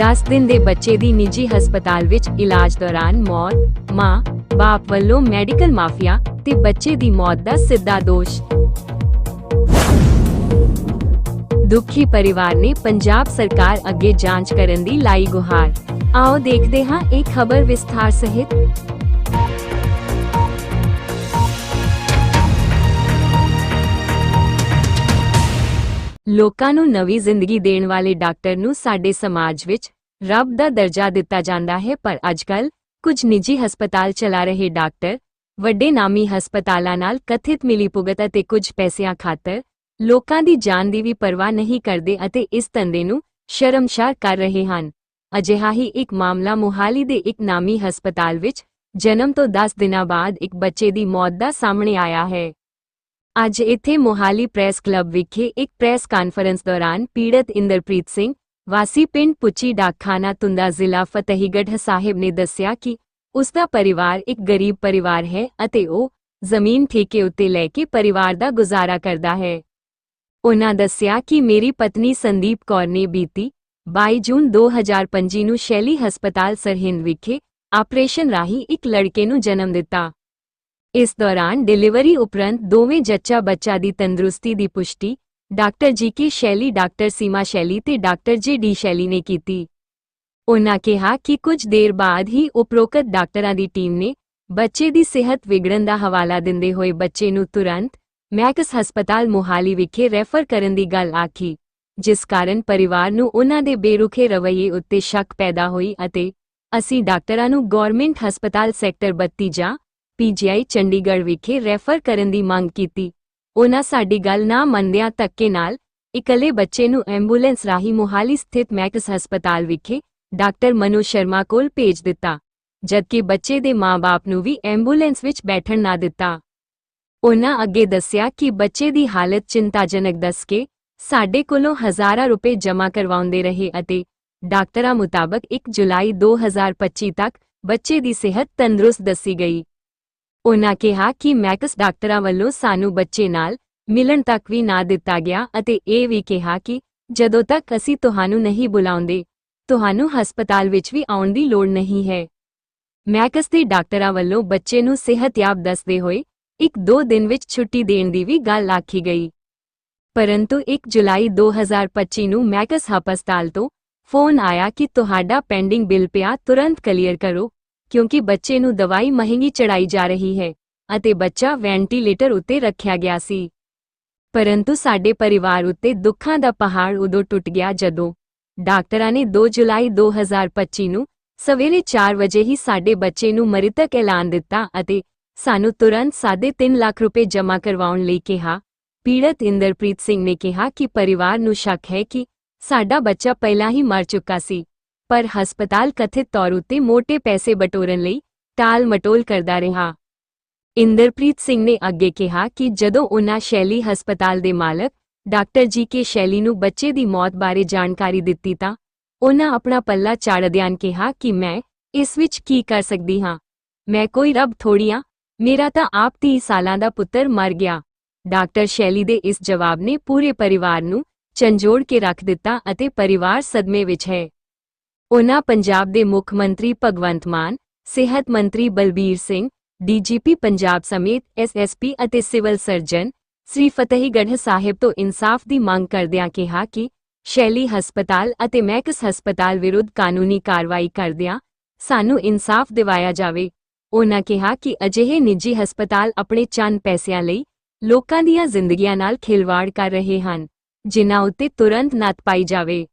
10 ਦਿਨ ਦੇ ਬੱਚੇ ਦੀ ਨਿੱਜੀ ਹਸਪਤਾਲ ਵਿੱਚ ਇਲਾਜ ਦੌਰਾਨ ਮੌਤ, ਮਾਂ, ਬਾਪ ਵੱਲੋਂ ਮੈਡੀਕਲ ਮਾਫੀਆ ਤੇ ਬੱਚੇ ਦੀ ਮੌਤ ਦਾ ਸਿੱਧਾ ਦੋਸ਼। ਦੁਖੀ ਪਰਿਵਾਰ ਨੇ ਪੰਜਾਬ ਸਰਕਾਰ ਅੱਗੇ ਜਾਂਚ ਕਰਨ ਦੀ ਲਾਈ ਗੁਹਾਰ। ਆਓ ਦੇਖਦੇ ਹਾਂ ਇਹ ਖਬਰ ਵਿਸਥਾਰ ਸਹਿਤ। ਲੋਕਾਂ ਨੂੰ ਨਵੀਂ ਜ਼ਿੰਦਗੀ ਦੇਣ ਵਾਲੇ ਡਾਕਟਰ ਨੂੰ ਸਾਡੇ ਸਮਾਜ ਵਿੱਚ ਰੱਬ ਦਾ ਦਰਜਾ ਦਿੱਤਾ ਜਾਂਦਾ ਹੈ, ਪਰ ਅੱਜਕੱਲ ਕੁਝ ਨਿੱਜੀ ਹਸਪਤਾਲ ਚਲਾ ਰਹੇ ਡਾਕਟਰ ਵੱਡੇ ਨਾਮੀ ਹਸਪਤਾਲਾਂ ਨਾਲ ਕਥਿਤ ਮਿਲੀਭੁਗਤ ਅਤੇ ਕੁਝ ਪੈਸਿਆਂ ਖਾਤਰ ਲੋਕਾਂ ਦੀ ਜਾਨ ਦੀ ਵੀ ਪਰਵਾਹ ਨਹੀਂ ਕਰਦੇ ਅਤੇ ਇਸ ਧੰਦੇ ਨੂੰ ਸ਼ਰਮਸ਼ਾਰ ਕਰ ਰਹੇ ਹਨ। ਅਜਿਹਾ ਹੀ ਇੱਕ ਮਾਮਲਾ ਮੁਹਾਲੀ ਦੇ ਇੱਕ ਨਾਮੀ ਹਸਪਤਾਲ ਵਿੱਚ ਜਨਮ ਤੋਂ 10 ਦਿਨਾਂ ਬਾਅਦ ਇੱਕ ਬੱਚੇ ਦੀ ਮੌਤ ਦਾ ਸਾਹਮਣੇ ਆਇਆ ਹੈ। ਅੱਜ ਇੱਥੇ ਮੋਹਾਲੀ ਪ੍ਰੈਸ ਕਲੱਬ ਵਿਖੇ ਇੱਕ ਪ੍ਰੈਸ ਕਾਨਫਰੰਸ ਦੌਰਾਨ ਪੀੜਤ ਇੰਦਰਪ੍ਰੀਤ ਸਿੰਘ, ਵਾਸੀ ਪਿੰਡ ਪੁੱਚੀ ਡਾਕਖਾਨਾ ਤੁੰਦਾ ਜ਼ਿਲ੍ਹਾ ਫਤਿਹਗੜ੍ਹ ਸਾਹਿਬ ਨੇ ਦੱਸਿਆ ਕਿ ਉਸ ਦਾ ਪਰਿਵਾਰ ਇੱਕ ਗਰੀਬ ਪਰਿਵਾਰ ਹੈ ਅਤੇ ਉਹ ਜ਼ਮੀਨ ਠੇਕੇ ਉੱਤੇ ਲੈ ਕੇ ਪਰਿਵਾਰ ਦਾ ਗੁਜ਼ਾਰਾ ਕਰਦਾ ਹੈ। ਉਹਨਾਂ ਦੱਸਿਆ ਕਿ ਮੇਰੀ ਪਤਨੀ ਸੰਦੀਪ ਕੌਰ ਨੇ ਬੀਤੀ 22 ਜੂਨ 2025 ਨੂੰ ਸ਼ੈਲੀ ਹਸਪਤਾਲ ਸਰਹਿੰਦ ਵਿਖੇ ਆਪਰੇਸ਼ਨ ਰਾਹੀਂ ਇੱਕ ਲੜਕੇ ਨੂੰ ਜਨਮ ਦਿੱਤਾ। ਇਸ ਦੌਰਾਨ ਡਿਲੀਵਰੀ ਉਪਰੰਤ ਦੋਵੇਂ ਜੱਚਾ ਬੱਚਾ ਦੀ ਤੰਦਰੁਸਤੀ ਦੀ ਪੁਸ਼ਟੀ, ਡਾਕਟਰ ਜੀ ਕੇ ਸ਼ੈਲੀ, ਡਾਕਟਰ ਸੀਮਾ ਸ਼ੈਲੀ ਤੇ ਡਾਕਟਰ ਜੇ ਡੀ ਸ਼ੈਲੀ ਨੇ ਕੀਤੀ। ਉਹਨਾਂ ਕਿਹਾ ਕਿ ਕੁਝ ਦੇਰ ਬਾਅਦ ਹੀ ਉਪਰੋਕਤ ਡਾਕਟਰਾਂ ਦੀ ਟੀਮ ਨੇ ਬੱਚੇ ਦੀ ਸਿਹਤ ਵਿਗੜਨ ਦਾ ਹਵਾਲਾ ਦਿੰਦੇ ਹੋਏ ਬੱਚੇ ਨੂੰ ਤੁਰੰਤ ਮੈਕਸ ਹਸਪਤਾਲ ਮੋਹਾਲੀ ਵਿਖੇ ਰੈਫਰ ਕਰਨ ਦੀ ਗੱਲ ਆਖੀ, ਜਿਸ ਕਾਰਨ ਪਰਿਵਾਰ ਨੂੰ ਉਹਨਾਂ ਦੇ ਬੇਰੁਖੇ ਰਵੱਈਏ ਉੱਤੇ ਸ਼ੱਕ ਪੈਦਾ ਹੋਈ ਅਤੇ ਅਸੀਂ ਡਾਕਟਰਾਂ ਨੂੰ ਗਵਰਨਮੈਂਟ ਹਸਪਤਾਲ ਸੈਕਟਰ 32 ਜਾਂ ਪੀਜੀਆਈ ਚੰਡੀਗੜ੍ਹ ਵਿਖੇ ਰੈਫਰ ਕਰਨ ਦੀ ਮੰਗ ਕੀਤੀ। ਉਹਨਾਂ ਸਾਡੀ ਗੱਲ ਨਾ ਮੰਨਦਿਆਂ ਧੱਕੇ ਨਾਲ ਇਕੱਲੇ ਬੱਚੇ ਨੂੰ ਐਂਬੂਲੈਂਸ ਰਾਹੀਂ ਮੋਹਾਲੀ ਸਥਿਤ ਮੈਕਸ ਹਸਪਤਾਲ ਵਿਖੇ ਡਾਕਟਰ ਮਨੋ ਸ਼ਰਮਾ ਕੋਲ ਭੇਜ ਦਿੱਤਾ, ਜਦਕਿ ਬੱਚੇ ਦੇ ਮਾਂ-ਬਾਪ ਨੂੰ ਵੀ ਐਂਬੂਲੈਂਸ ਵਿੱਚ ਬੈਠਣ ਨਾ ਦਿੱਤਾ। ਉਹਨਾਂ ਅੱਗੇ ਦੱਸਿਆ ਕਿ ਬੱਚੇ ਦੀ ਹਾਲਤ ਚਿੰਤਾਜਨਕ ਦੱਸ ਕੇ ਸਾਡੇ ਕੋਲੋਂ ਹਜ਼ਾਰਾਂ ਰੁਪਏ ਜਮ੍ਹਾਂ ਕਰਵਾਉਂਦੇ ਰਹੇ ਅਤੇ ਡਾਕਟਰਾਂ ਮੁਤਾਬਕ 1 ਜੁਲਾਈ 2025 ਤੱਕ ਬੱਚੇ ਦੀ ਸਿਹਤ ਤੰਦਰੁਸਤ ਦੱਸੀ ਗਈ। ਉਨ੍ਹਾਂ ਕਿਹਾ ਕਿ ਮੈਕਸ ਡਾਕਟਰਾਂ ਵੱਲੋਂ ਸਾਨੂੰ ਬੱਚੇ ਨਾਲ ਮਿਲਣ ਤੱਕ ਵੀ ਨਾ ਦਿੱਤਾ ਗਿਆ ਅਤੇ ਇਹ ਵੀ ਕਿਹਾ ਕਿ ਜਦੋਂ ਤੱਕ ਅਸੀਂ ਤੁਹਾਨੂੰ ਨਹੀਂ ਬੁਲਾਉਂਦੇ, ਤੁਹਾਨੂੰ ਹਸਪਤਾਲ ਵਿੱਚ ਵੀ ਆਉਣ ਦੀ ਲੋੜ ਨਹੀਂ ਹੈ। ਮੈਕਸ ਦੇ ਡਾਕਟਰਾਂ ਵੱਲੋਂ ਬੱਚੇ ਨੂੰ ਸਿਹਤਯਾਬ ਦੱਸਦੇ ਹੋਏ ਇੱਕ ਦੋ ਦਿਨ ਵਿੱਚ ਛੁੱਟੀ ਦੇਣ ਦੀ ਵੀ ਗੱਲ ਆਖੀ ਗਈ। ਪਰੰਤੂ 1 ਜੁਲਾਈ 2025 ਨੂੰ ਮੈਕਸ ਹਸਪਤਾਲ ਤੋਂ ਫੋਨ ਆਇਆ ਕਿ ਤੁਹਾਡਾ ਪੈਂਡਿੰਗ ਬਿੱਲ ਪਿਆ, ਤੁਰੰਤ ਕਲੀਅਰ ਕਰੋ ਕਿਉਂਕਿ ਬੱਚੇ ਨੂੰ ਦਵਾਈ ਮਹਿੰਗੀ ਚੜਾਈ ਜਾ ਰਹੀ ਹੈ ਅਤੇ ਬੱਚਾ ਵੈਂਟੀਲੇਟਰ ਉੱਤੇ ਰੱਖਿਆ ਗਿਆ ਸੀ। ਪਰੰਤੂ ਸਾਡੇ ਪਰਿਵਾਰ ਉੱਤੇ ਦੁੱਖਾਂ ਦਾ ਪਹਾੜ ਉਦੋਂ ਟੁੱਟ ਗਿਆ ਜਦੋਂ ਡਾਕਟਰਾਂ ਨੇ 2 ਜੁਲਾਈ 2025 ਨੂੰ ਸਵੇਰੇ 4 ਵਜੇ ਹੀ ਸਾਡੇ ਬੱਚੇ ਨੂੰ ਮ੍ਰਿਤਕ ਐਲਾਨ ਦਿੱਤਾ ਅਤੇ ਸਾਨੂੰ ਤੁਰੰਤ 3.5 ਲੱਖ ਰੁਪਏ ਜਮ੍ਹਾਂ ਕਰਵਾਉਣ ਲਈ ਕਿਹਾ। ਪੀੜਤ ਇੰਦਰਪ੍ਰੀਤ ਸਿੰਘ ਨੇ ਕਿਹਾ ਕਿ ਪਰਿਵਾਰ ਨੂੰ ਸ਼ੱਕ ਹੈ ਕਿ ਸਾਡਾ ਬੱਚਾ ਪਹਿਲਾਂ ਹੀ ਮਰ ਚੁੱਕਾ ਸੀ। ਪਰ ਹਸਪਤਾਲ ਕਥਿਤ ਤੌਰ ਉੱਤੇ ਮੋٹے ਪੈਸੇ ਬਟੋਰਨ ਲਈ ਟਾਲ ਮਟੋਲ ਕਰਦਾ ਰਿਹਾ। ਇੰਦਰਪ੍ਰੀਤ ਸਿੰਘ ਨੇ ਅੱਗੇ ਕਿਹਾ ਕਿ ਜਦੋਂ ਉਨ੍ਹਾਂ ਸ਼ੈਲੀ ਹਸਪਤਾਲ ਦੇ ਮਾਲਕ ਡਾਕਟਰ ਜੀ ਕੇ ਸ਼ੈਲੀ ਨੂੰ ਬੱਚੇ ਦੀ ਮੌਤ ਬਾਰੇ ਜਾਣਕਾਰੀ ਦਿੱਤੀ ਤਾਂ ਉਨ੍ਹਾਂ ਆਪਣਾ ਪੱਲਾ ਚਾੜਦਿਆਂ ਕਿਹਾ ਕਿ ਮੈਂ ਇਸ ਵਿੱਚ ਕੀ ਕਰ ਸਕਦੀ ਹਾਂ। ਮੈਂ ਕੋਈ ਰੱਬ ਥੋੜੀਆਂ ਮੇਰਾ ਤਾਂ ਆਪ 30 ਸਾਲਾਂ ਦਾ ਪੁੱਤਰ ਮਰ ਗਿਆ। ਡਾਕਟਰ ਸ਼ੈਲੀ ਦੇ ਇਸ ਜਵਾਬ ਨੇ ਪੂਰੇ ਪਰਿਵਾਰ ਨੂੰ ਝੰਜੋੜ ਕੇ ਰੱਖ ਦਿੱਤਾ ਅਤੇ ਪਰਿਵਾਰ ਸਦਮੇ ਵਿੱਚ ਹੈ। ਉਨ੍ਹਾਂ ਪੰਜਾਬ ਦੇ ਮੁੱਖ ਮੰਤਰੀ ਭਗਵੰਤ ਮਾਨ, ਸਿਹਤ ਮੰਤਰੀ ਬਲਬੀਰ ਸਿੰਘ, ਡੀਜੀਪੀ ਪੰਜਾਬ ਸਮੇਤ ਐਸਐਸਪੀ ਅਤੇ ਸਿਵਲ ਸਰਜਨ ਸ੍ਰੀ ਫਤਿਹਗੜ੍ਹ ਸਾਹਿਬ ਤੋਂ ਇਨਸਾਫ ਦੀ ਮੰਗ ਕਰਦਿਆਂ ਕਿਹਾ ਕਿ ਸ਼ੈਲੀ ਹਸਪਤਾਲ ਅਤੇ ਮੈਕਸ ਹਸਪਤਾਲ ਵਿਰੁੱਧ ਕਾਨੂੰਨੀ ਕਾਰਵਾਈ ਕਰਦਿਆਂ ਸਾਨੂੰ ਇਨਸਾਫ ਦਿਵਾਇਆ ਜਾਵੇ। ਉਹਨਾਂ ਕਿਹਾ ਕਿ ਅਜਿਹੇ ਨਿੱਜੀ ਹਸਪਤਾਲ ਆਪਣੇ ਚੰਦ ਪੈਸਿਆਂ ਲਈ ਲੋਕਾਂ ਦੀਆਂ ਜ਼ਿੰਦਗੀਆਂ ਨਾਲ ਖਿਲਵਾੜ ਕਰ ਰਹੇ ਹਨ, ਜਿਨ੍ਹਾਂ ਉੱਤੇ ਤੁਰੰਤ ਨੱਤ ਪਾਈ ਜਾਵੇ।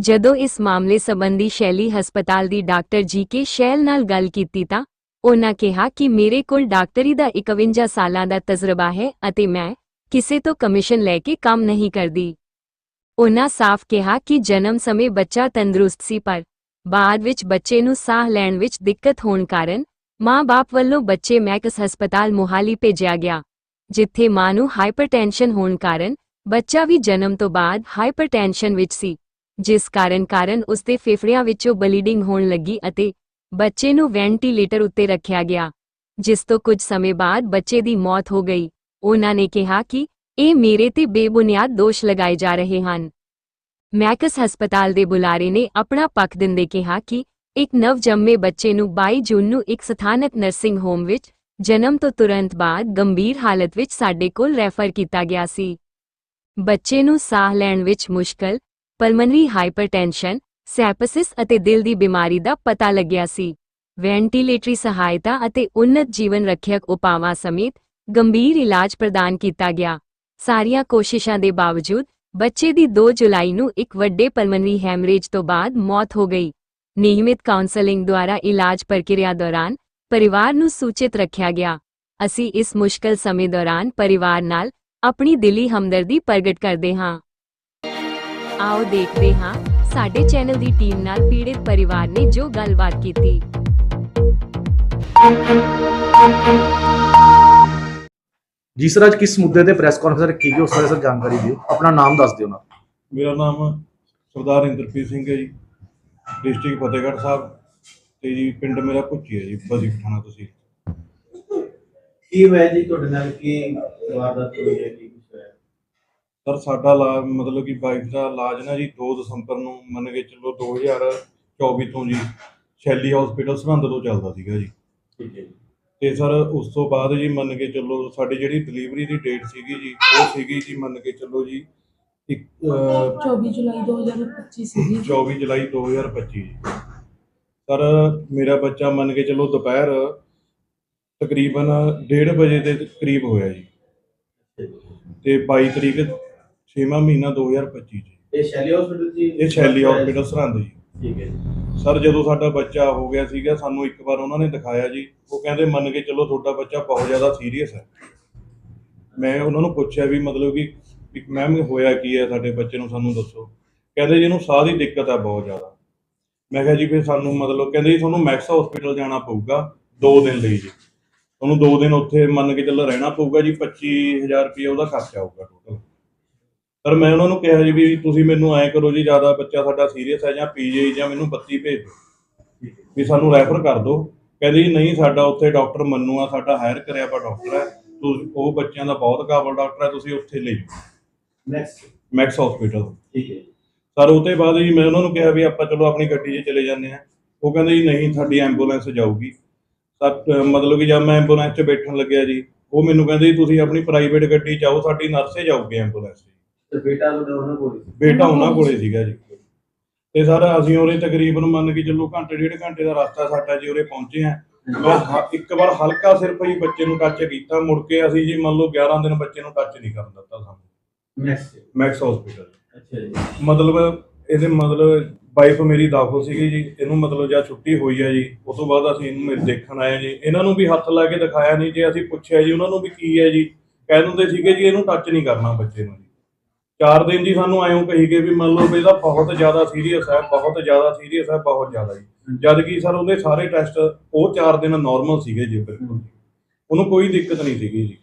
ਜਦੋਂ ਇਸ ਮਾਮਲੇ ਸੰਬੰਧੀ ਸ਼ੈਲੀ ਹਸਪਤਾਲ ਦੀ ਡਾਕਟਰ ਜੀ ਕੇ ਸ਼ੈਲ ਨਾਲ ਗੱਲ ਕੀਤੀ ਤਾਂ ਉਹਨਾਂ ਕਿਹਾ ਕਿ ਮੇਰੇ ਕੋਲ ਡਾਕਟਰੀ ਦਾ 51 ਸਾਲਾਂ ਦਾ ਤਜਰਬਾ ਹੈ ਅਤੇ ਮੈਂ ਕਿਸੇ ਤੋਂ ਕਮਿਸ਼ਨ ਲੈ ਕੇ ਕੰਮ ਨਹੀਂ ਕਰਦੀ। ਉਹਨਾਂ ਸਾਫ਼ ਕਿਹਾ ਕਿ ਜਨਮ ਸਮੇਂ ਬੱਚਾ ਤੰਦਰੁਸਤ ਸੀ ਪਰ ਬਾਅਦ ਵਿੱਚ ਬੱਚੇ ਨੂੰ ਸਾਹ ਲੈਣ ਵਿੱਚ ਦਿੱਕਤ ਹੋਣ ਕਾਰਨ ਮਾਂ-ਬਾਪ ਵੱਲੋਂ ਬੱਚੇ ਮੈਕਸ ਹਸਪਤਾਲ ਮੁਹਾਲੀ ਭੇਜਿਆ ਗਿਆ, ਜਿੱਥੇ ਮਾਂ ਨੂੰ ਹਾਈਪਰਟੈਂਸ਼ਨ ਹੋਣ ਕਾਰਨ ਬੱਚਾ ਵੀ ਜਨਮ ਤੋਂ ਬਾਅਦ ਹਾਈਪਰਟੈਂਸ਼ਨ ਵਿੱਚ ਸੀ। ਜਿਸ ਕਾਰਨ ਕਾਰਨ ਉਸਦੇ ਫੇਫੜਿਆਂ ਵਿੱਚੋਂ ਬਲੀਡਿੰਗ ਹੋਣ ਲੱਗੀ ਅਤੇ ਬੱਚੇ ਨੂੰ ਵੈਂਟੀਲੇਟਰ ਉੱਤੇ ਰੱਖਿਆ ਗਿਆ, ਜਿਸ ਤੋਂ ਕੁਝ ਸਮੇਂ ਬਾਅਦ ਬੱਚੇ ਦੀ ਮੌਤ ਹੋ ਗਈ। ਉਹਨਾਂ ਨੇ ਕਿਹਾ ਕਿ ਇਹ ਮੇਰੇ ਤੇ ਬੇਬੁਨਿਆਦ ਦੋਸ਼ ਲਗਾਏ ਜਾ ਰਹੇ ਹਨ। ਮੈਕਸ ਹਸਪਤਾਲ ਦੇ ਬੁਲਾਰੇ ਨੇ ਆਪਣਾ ਪੱਖ ਦਿੰਦੇ ਕਿਹਾ ਕਿ ਇੱਕ ਨਵਜੰਮੇ ਬੱਚੇ ਨੂੰ 22 ਜੂਨ ਨੂੰ ਇੱਕ ਸਥਾਨਕ ਨਰਸਿੰਗ ਹੋਮ ਵਿੱਚ ਜਨਮ ਤੋਂ ਤੁਰੰਤ ਬਾਅਦ ਗੰਭੀਰ ਹਾਲਤ ਵਿੱਚ ਸਾਡੇ ਕੋਲ ਰੈਫਰ ਕੀਤਾ ਗਿਆ ਸੀ। ਬੱਚੇ ਨੂੰ ਸਾਹ ਲੈਣ ਵਿੱਚ ਮੁਸ਼ਕਲ ਪਲਮਨਰੀ ਹਾਈਪਰਟੈਂਸ਼ਨ, ਸੈਪਸਿਸ ਅਤੇ ਦਿਲ ਦੀ ਬਿਮਾਰੀ ਦਾ ਪਤਾ ਲੱਗਿਆ ਸੀ। ਵੈਂਟੀਲੇਟਰੀ ਸਹਾਇਤਾ ਅਤੇ ਉન્નਤ ਜੀਵਨ ਰੱਖਿਅਕ ਉਪਾਵਾਂ ਸਮੇਤ ਗੰਭੀਰ ਇਲਾਜ ਪ੍ਰਦਾਨ ਕੀਤਾ ਗਿਆ। ਸਾਰੀਆਂ ਕੋਸ਼ਿਸ਼ਾਂ ਦੇ ਬਾਵਜੂਦ, ਬੱਚੇ ਦੀ 2 ਜੁਲਾਈ ਨੂੰ ਇੱਕ ਵੱਡੇ ਪਲਮਨਰੀ ਹੈਮਰੇਜ ਤੋਂ ਬਾਅਦ ਮੌਤ ਹੋ ਗਈ। ਨਿਯਮਿਤ ਕਾਉਂਸਲਿੰਗ ਦੁਆਰਾ ਇਲਾਜ ਪ੍ਰਕਿਰਿਆ ਦੌਰਾਨ ਪਰਿਵਾਰ ਨੂੰ ਸੂਚਿਤ ਰੱਖਿਆ ਗਿਆ। ਅਸੀਂ ਇਸ ਮੁਸ਼ਕਲ ਸਮੇਂ ਦੌਰਾਨ ਪਰਿਵਾਰ ਨਾਲ ਆਪਣੀ ਦਿਲੀ ਹਮਦਰਦੀ ਪ੍ਰਗਟ ਕਰਦੇ ਹਾਂ। ਆਓ ਦੇਖਦੇ ਹਾਂ ਸਾਡੇ ਚੈਨਲ ਦੀ ਟੀਮ ਨਾਲ ਪੀੜਿਤ ਪਰਿਵਾਰ ਨੇ ਜੋ ਗੱਲਬਾਤ ਕੀਤੀ। ਜੀ ਸਰ ਅੱਜ ਕਿਸ ਮੁੱਦੇ ਤੇ ਪ੍ਰੈਸ ਕਾਨਫਰੰਸ ਰੱਖੀ ਗਈ ਉਸ ਬਾਰੇ ਸਰ ਜਾਣਕਾਰੀ ਦਿਓ। ਆਪਣਾ ਨਾਮ ਦੱਸ ਦਿਓ ਨਾ ਮੇਰਾ ਨਾਮ ਸਰਦਾਰ ਇੰਦਰਪ੍ਰੀਤ ਸਿੰਘ ਹੈ ਜੀ ਡਿਸਟ੍ਰਿਕਟ ਫਤਿਹਗੜ੍ਹ ਸਾਹਿਬ ਤੇ ਜੀ ਪਿੰਡ ਮੇਰਾ ਭੁੱਚੀ ਹੈ ਜੀ ਬਸੀ ਪਠਾਣਾ ਤੁਸੀਂ ਕੀ ਹੋਇਆ ਜੀ ਤੁਹਾਡੇ ਨਾਲ ਕੀ ਵਾਰਦਾਤ ਹੋਈ ਹੈ ਹੋਇਆ ਸਰ ਸਾਡਾ ਇਲਾਜ ਮਤਲਬ ਕਿ ਵਾਈਫ ਦਾ ਇਲਾਜ ਨਾ ਜੀ 2 ਦਸੰਬਰ ਨੂੰ ਮੰਨ ਕੇ ਚੱਲੋ 2024 ਤੋਂ ਜੀ ਸ਼ੈਲੀ ਹਸਪੀਟਲ ਸਰਹੰਦ ਤੋਂ ਚੱਲਦਾ ਸੀਗਾ ਜੀ। ਠੀਕ ਹੈ ਜੀ। ਤੇ ਸਰ ਉਸ ਤੋਂ ਬਾਅਦ ਜੀ ਮੰਨ ਕੇ ਚੱਲੋ ਸਾਡੀ ਜਿਹੜੀ ਡਿਲੀਵਰੀ ਦੀ ਡੇਟ ਸੀਗੀ ਜੀ ਉਹ ਸੀਗੀ ਜੀ ਮੰਨ ਕੇ ਚੱਲੋ ਜੀ ਇੱਕ ਅਹ, 24 ਜੁਲਾਈ 2025 ਸੀਗੀ। 24 ਜੁਲਾਈ 2025 ਸਰ ਮੇਰਾ ਬੱਚਾ ਮੰਨ ਕੇ ਚੱਲੋ ਦੁਪਹਿਰ ਤਕਰੀਬਨ 1:30 ਵਜੇ ਦੇ ਕਰੀਬ ਹੋਇਆ ਜੀ। ਜੀ। ਤੇ 22 ਤਰੀਕ 6ਵਾਂ ਮਹੀਨਾ 2025 ਜੀ। ਇਹ ਸ਼ੈਲੀ ਹਸਪੀਟਲ ਜੀ ਇਹ ਸ਼ੈਲੀ ਹਸਪੀਟਲ ਸਰਹੰਦ ਜੀ। ਠੀਕ ਹੈ ਜੀ। ਸਰ ਜਦੋਂ ਸਾਡਾ ਬੱਚਾ ਹੋ ਗਿਆ ਸੀਗਾ ਸਾਨੂੰ ਇੱਕ ਵਾਰ ਉਹਨਾਂ ਨੇ ਦਿਖਾਇਆ ਜੀ। ਉਹ ਕਹਿੰਦੇ ਮੰਨ ਕੇ ਚੱਲੋ ਤੁਹਾਡਾ ਬੱਚਾ ਬਹੁਤ ਜ਼ਿਆਦਾ ਸੀਰੀਅਸ ਹੈ। ਮੈਂ ਉਹਨਾਂ ਨੂੰ ਪੁੱਛਿਆ ਵੀ ਮਤਲਬ ਕਿ ਵੀ ਮੈਮ ਹੋਇਆ ਕੀ ਹੈ? ਸਾਡੇ ਬੱਚੇ ਨੂੰ ਸਾਨੂੰ ਦੱਸੋ। ਕਹਿੰਦੇ ਜੀ ਇਹਨੂੰ ਸਾਹ ਦੀ ਦਿੱਕਤ ਹੈ ਬਹੁਤ ਜ਼ਿਆਦਾ। ਮੈਂ ਕਿਹਾ ਜੀ ਫਿਰ ਸਾਨੂੰ ਮਤਲਬ ਕਹਿੰਦੇ ਜੀ ਤੁਹਾਨੂੰ ਮੈਕਸ ਹਸਪੀਟਲ ਜਾਣਾ ਪਊਗਾ 2 ਦਿਨ ਲਈ ਜੀ। ਤੁਹਾਨੂੰ 2 ਦਿਨ ਉੱਥੇ ਮੰਨ ਕੇ ਚੱਲੋ ਰਹਿਣਾ ਪਊਗਾ ਜੀ 25000 ਰੁਪਏ ਉਹਦਾ ਖਰਚਾ ਆਊਗਾ ਟੋਟਲ ਪਰ ਮੈਂ ਉਹਨਾਂ ਨੂੰ ਕਿਹਾ ਜੀ ਵੀ ਤੁਸੀਂ ਮੈਨੂੰ ਐਂ ਕਰੋ ਜੀ ਜ਼ਿਆਦਾ ਬੱਚਾ ਸਾਡਾ ਸੀਰੀਅਸ ਹੈ ਜਾਂ ਪੀਜੀ ਜਾਂ ਮੈਨੂੰ ਬੱਤੀ ਭੇਜ ਦਿਓ। ਵੀ ਸਾਨੂੰ ਰੈਫਰ ਕਰ ਦਿਓ। ਕਹਿੰਦੇ ਜੀ ਨਹੀਂ ਸਾਡਾ ਉੱਥੇ ਡਾਕਟਰ ਮੰਨੂ ਆ ਸਾਡਾ ਹਾਇਰ ਕਰਿਆ ਵਾ ਡਾਕਟਰ ਹੈ। ਤੁਸੀਂ ਉਹ ਬੱਚਿਆਂ ਦਾ ਬਹੁਤ ਕਾਬਲ ਡਾਕਟਰ ਹੈ ਤੁਸੀਂ ਉੱਥੇ ਲੈ ਜਾਓ। ਨੈਕਸਟ ਮੈਕਸ ਹਸਪੀਟਲ ਠੀਕ ਹੈ। ਸਰ ਉਹ ਤੋਂ ਬਾਅਦ ਜੀ ਮੈਂ ਉਹਨਾਂ ਨੂੰ ਕਿਹਾ ਵੀ ਆਪਾਂ ਚਲੋ ਆਪਣੀ ਗੱਡੀ 'ਚ ਚਲੇ ਜਾਂਦੇ ਆ ਉਹ ਕਹਿੰਦੇ ਜੀ ਨਹੀਂ ਸਾਡੀ ਐਂਬੂਲੈਂਸ ਜਾਊਗੀ। ਸਰ ਮਤਲਬ ਕਿ ਜਦ ਮੈਂ ਐਂਬੂਲੈਂਸ 'ਚ ਬੈਠਣ ਲੱਗਿਆ ਜੀ ਉਹ ਮੈਨੂੰ ਕਹਿੰਦੇ ਜੀ ਤੁਸੀਂ ਆਪਣੀ ਪ੍ਰਾਈਵੇਟ ਗੱਡੀ 'ਚ ਆਓ ਸਾਡੀ ਨਰਸੇ ਜਾਊਗੀ ਐਂਬੂਲੈਂਸ ਤੇ ਬੇਟਾ ਤੁਹਾਡਾ ਉਹਨਾਂ ਕੋਲ ਸੀ। ਬੇਟਾ ਉਹਨਾਂ ਕੋਲੇ ਸੀਗਾ ਜੀ। ਤੇ ਸਰ ਅਸੀਂ ਉਰੇ ਤਕਰੀਬਨ ਮੰਨ ਕੇ ਚੱਲੋ ਘੰਟੇ ਡੇਢ ਘੰਟੇ ਦਾ ਰਸਤਾ ਸਾਡਾ ਜੀ ਉਰੇ ਪਹੁੰਚੇ ਆ ਇੱਕ ਵਾਰ ਹਲਕਾ ਸਿਰਫ ਹੀ ਬੱਚੇ ਨੂੰ ਟੱਚ ਕੀਤਾ। ਮੁੜ ਕੇ ਅਸੀਂ ਜੀ ਮੰਨ ਲਓ 11 ਦਿਨ ਬੱਚੇ ਨੂੰ ਟੱਚ ਨਹੀਂ ਕਰਨ ਦਿੱਤਾ ਸਾਨੂੰ। ਨੈਕਸਟ ਮੈਕਸ ਹਸਪੀਟਲ ਅੱਛਾ ਜੀ। ਮਤਲਬ ਇਹਦੇ ਮਤਲਬ ਵਾਈਫ ਮੇਰੀ ਦਾਖਲ ਸੀਗੀ ਜੀ। ਇਹਨੂੰ ਮਤਲਬ ਜਾਂ ਛੁੱਟੀ ਹੋਈ ਹੈ ਜੀ। ਉਸ ਤੋਂ ਬਾਅਦ ਅਸੀਂ ਇਹਨੂੰ ਮੇਰੇ ਦੇਖਣ ਆਏ ਜੀ। ਇਹਨਾਂ ਨੂੰ ਵੀ ਹੱਥ ਲਾ ਕੇ ਦਿਖਾਇਆ ਨਹੀਂ ਜੇ ਅਸੀਂ ਪੁੱਛਿਆ ਜੀ। ਉਹਨਾਂ ਨੂੰ ਵੀ ਕੀ ਹੈ ਜੀ? ਕਹਿ ਦਿੰਦੇ ਸੀਗੇ ਜੀ ਇਹਨੂੰ ਟੱਚ ਨਹੀਂ ਕਰਨਾ ਬੱਚੇ ਨੂੰ ਜੀ। ਚਾਰ ਦਿਨ ਜੀ ਸਾਨੂੰ ਐਂ ਕਹੀ ਗਏ ਵੀ ਮੰਨ ਲਓ ਵੀ ਇਹਦਾ ਬਹੁਤ ਜ਼ਿਆਦਾ ਸੀਰੀਅਸ ਹੈ ਬਹੁਤ ਜ਼ਿਆਦਾ ਸੀਰੀਅਸ ਹੈ ਬਹੁਤ ਜ਼ਿਆਦਾ ਜੀ। ਜਦ ਕਿ ਸਰ ਉਹਦੇ ਸਾਰੇ ਟੈਸਟ ਉਹ ਚਾਰ ਦਿਨ ਨਾਰਮਲ ਸੀਗੇ ਜੀ ਬਿਲਕੁਲ ਉਹਨੂੰ ਕੋਈ ਦਿੱਕਤ ਨਹੀਂ ਸੀਗੀ ਜੀ।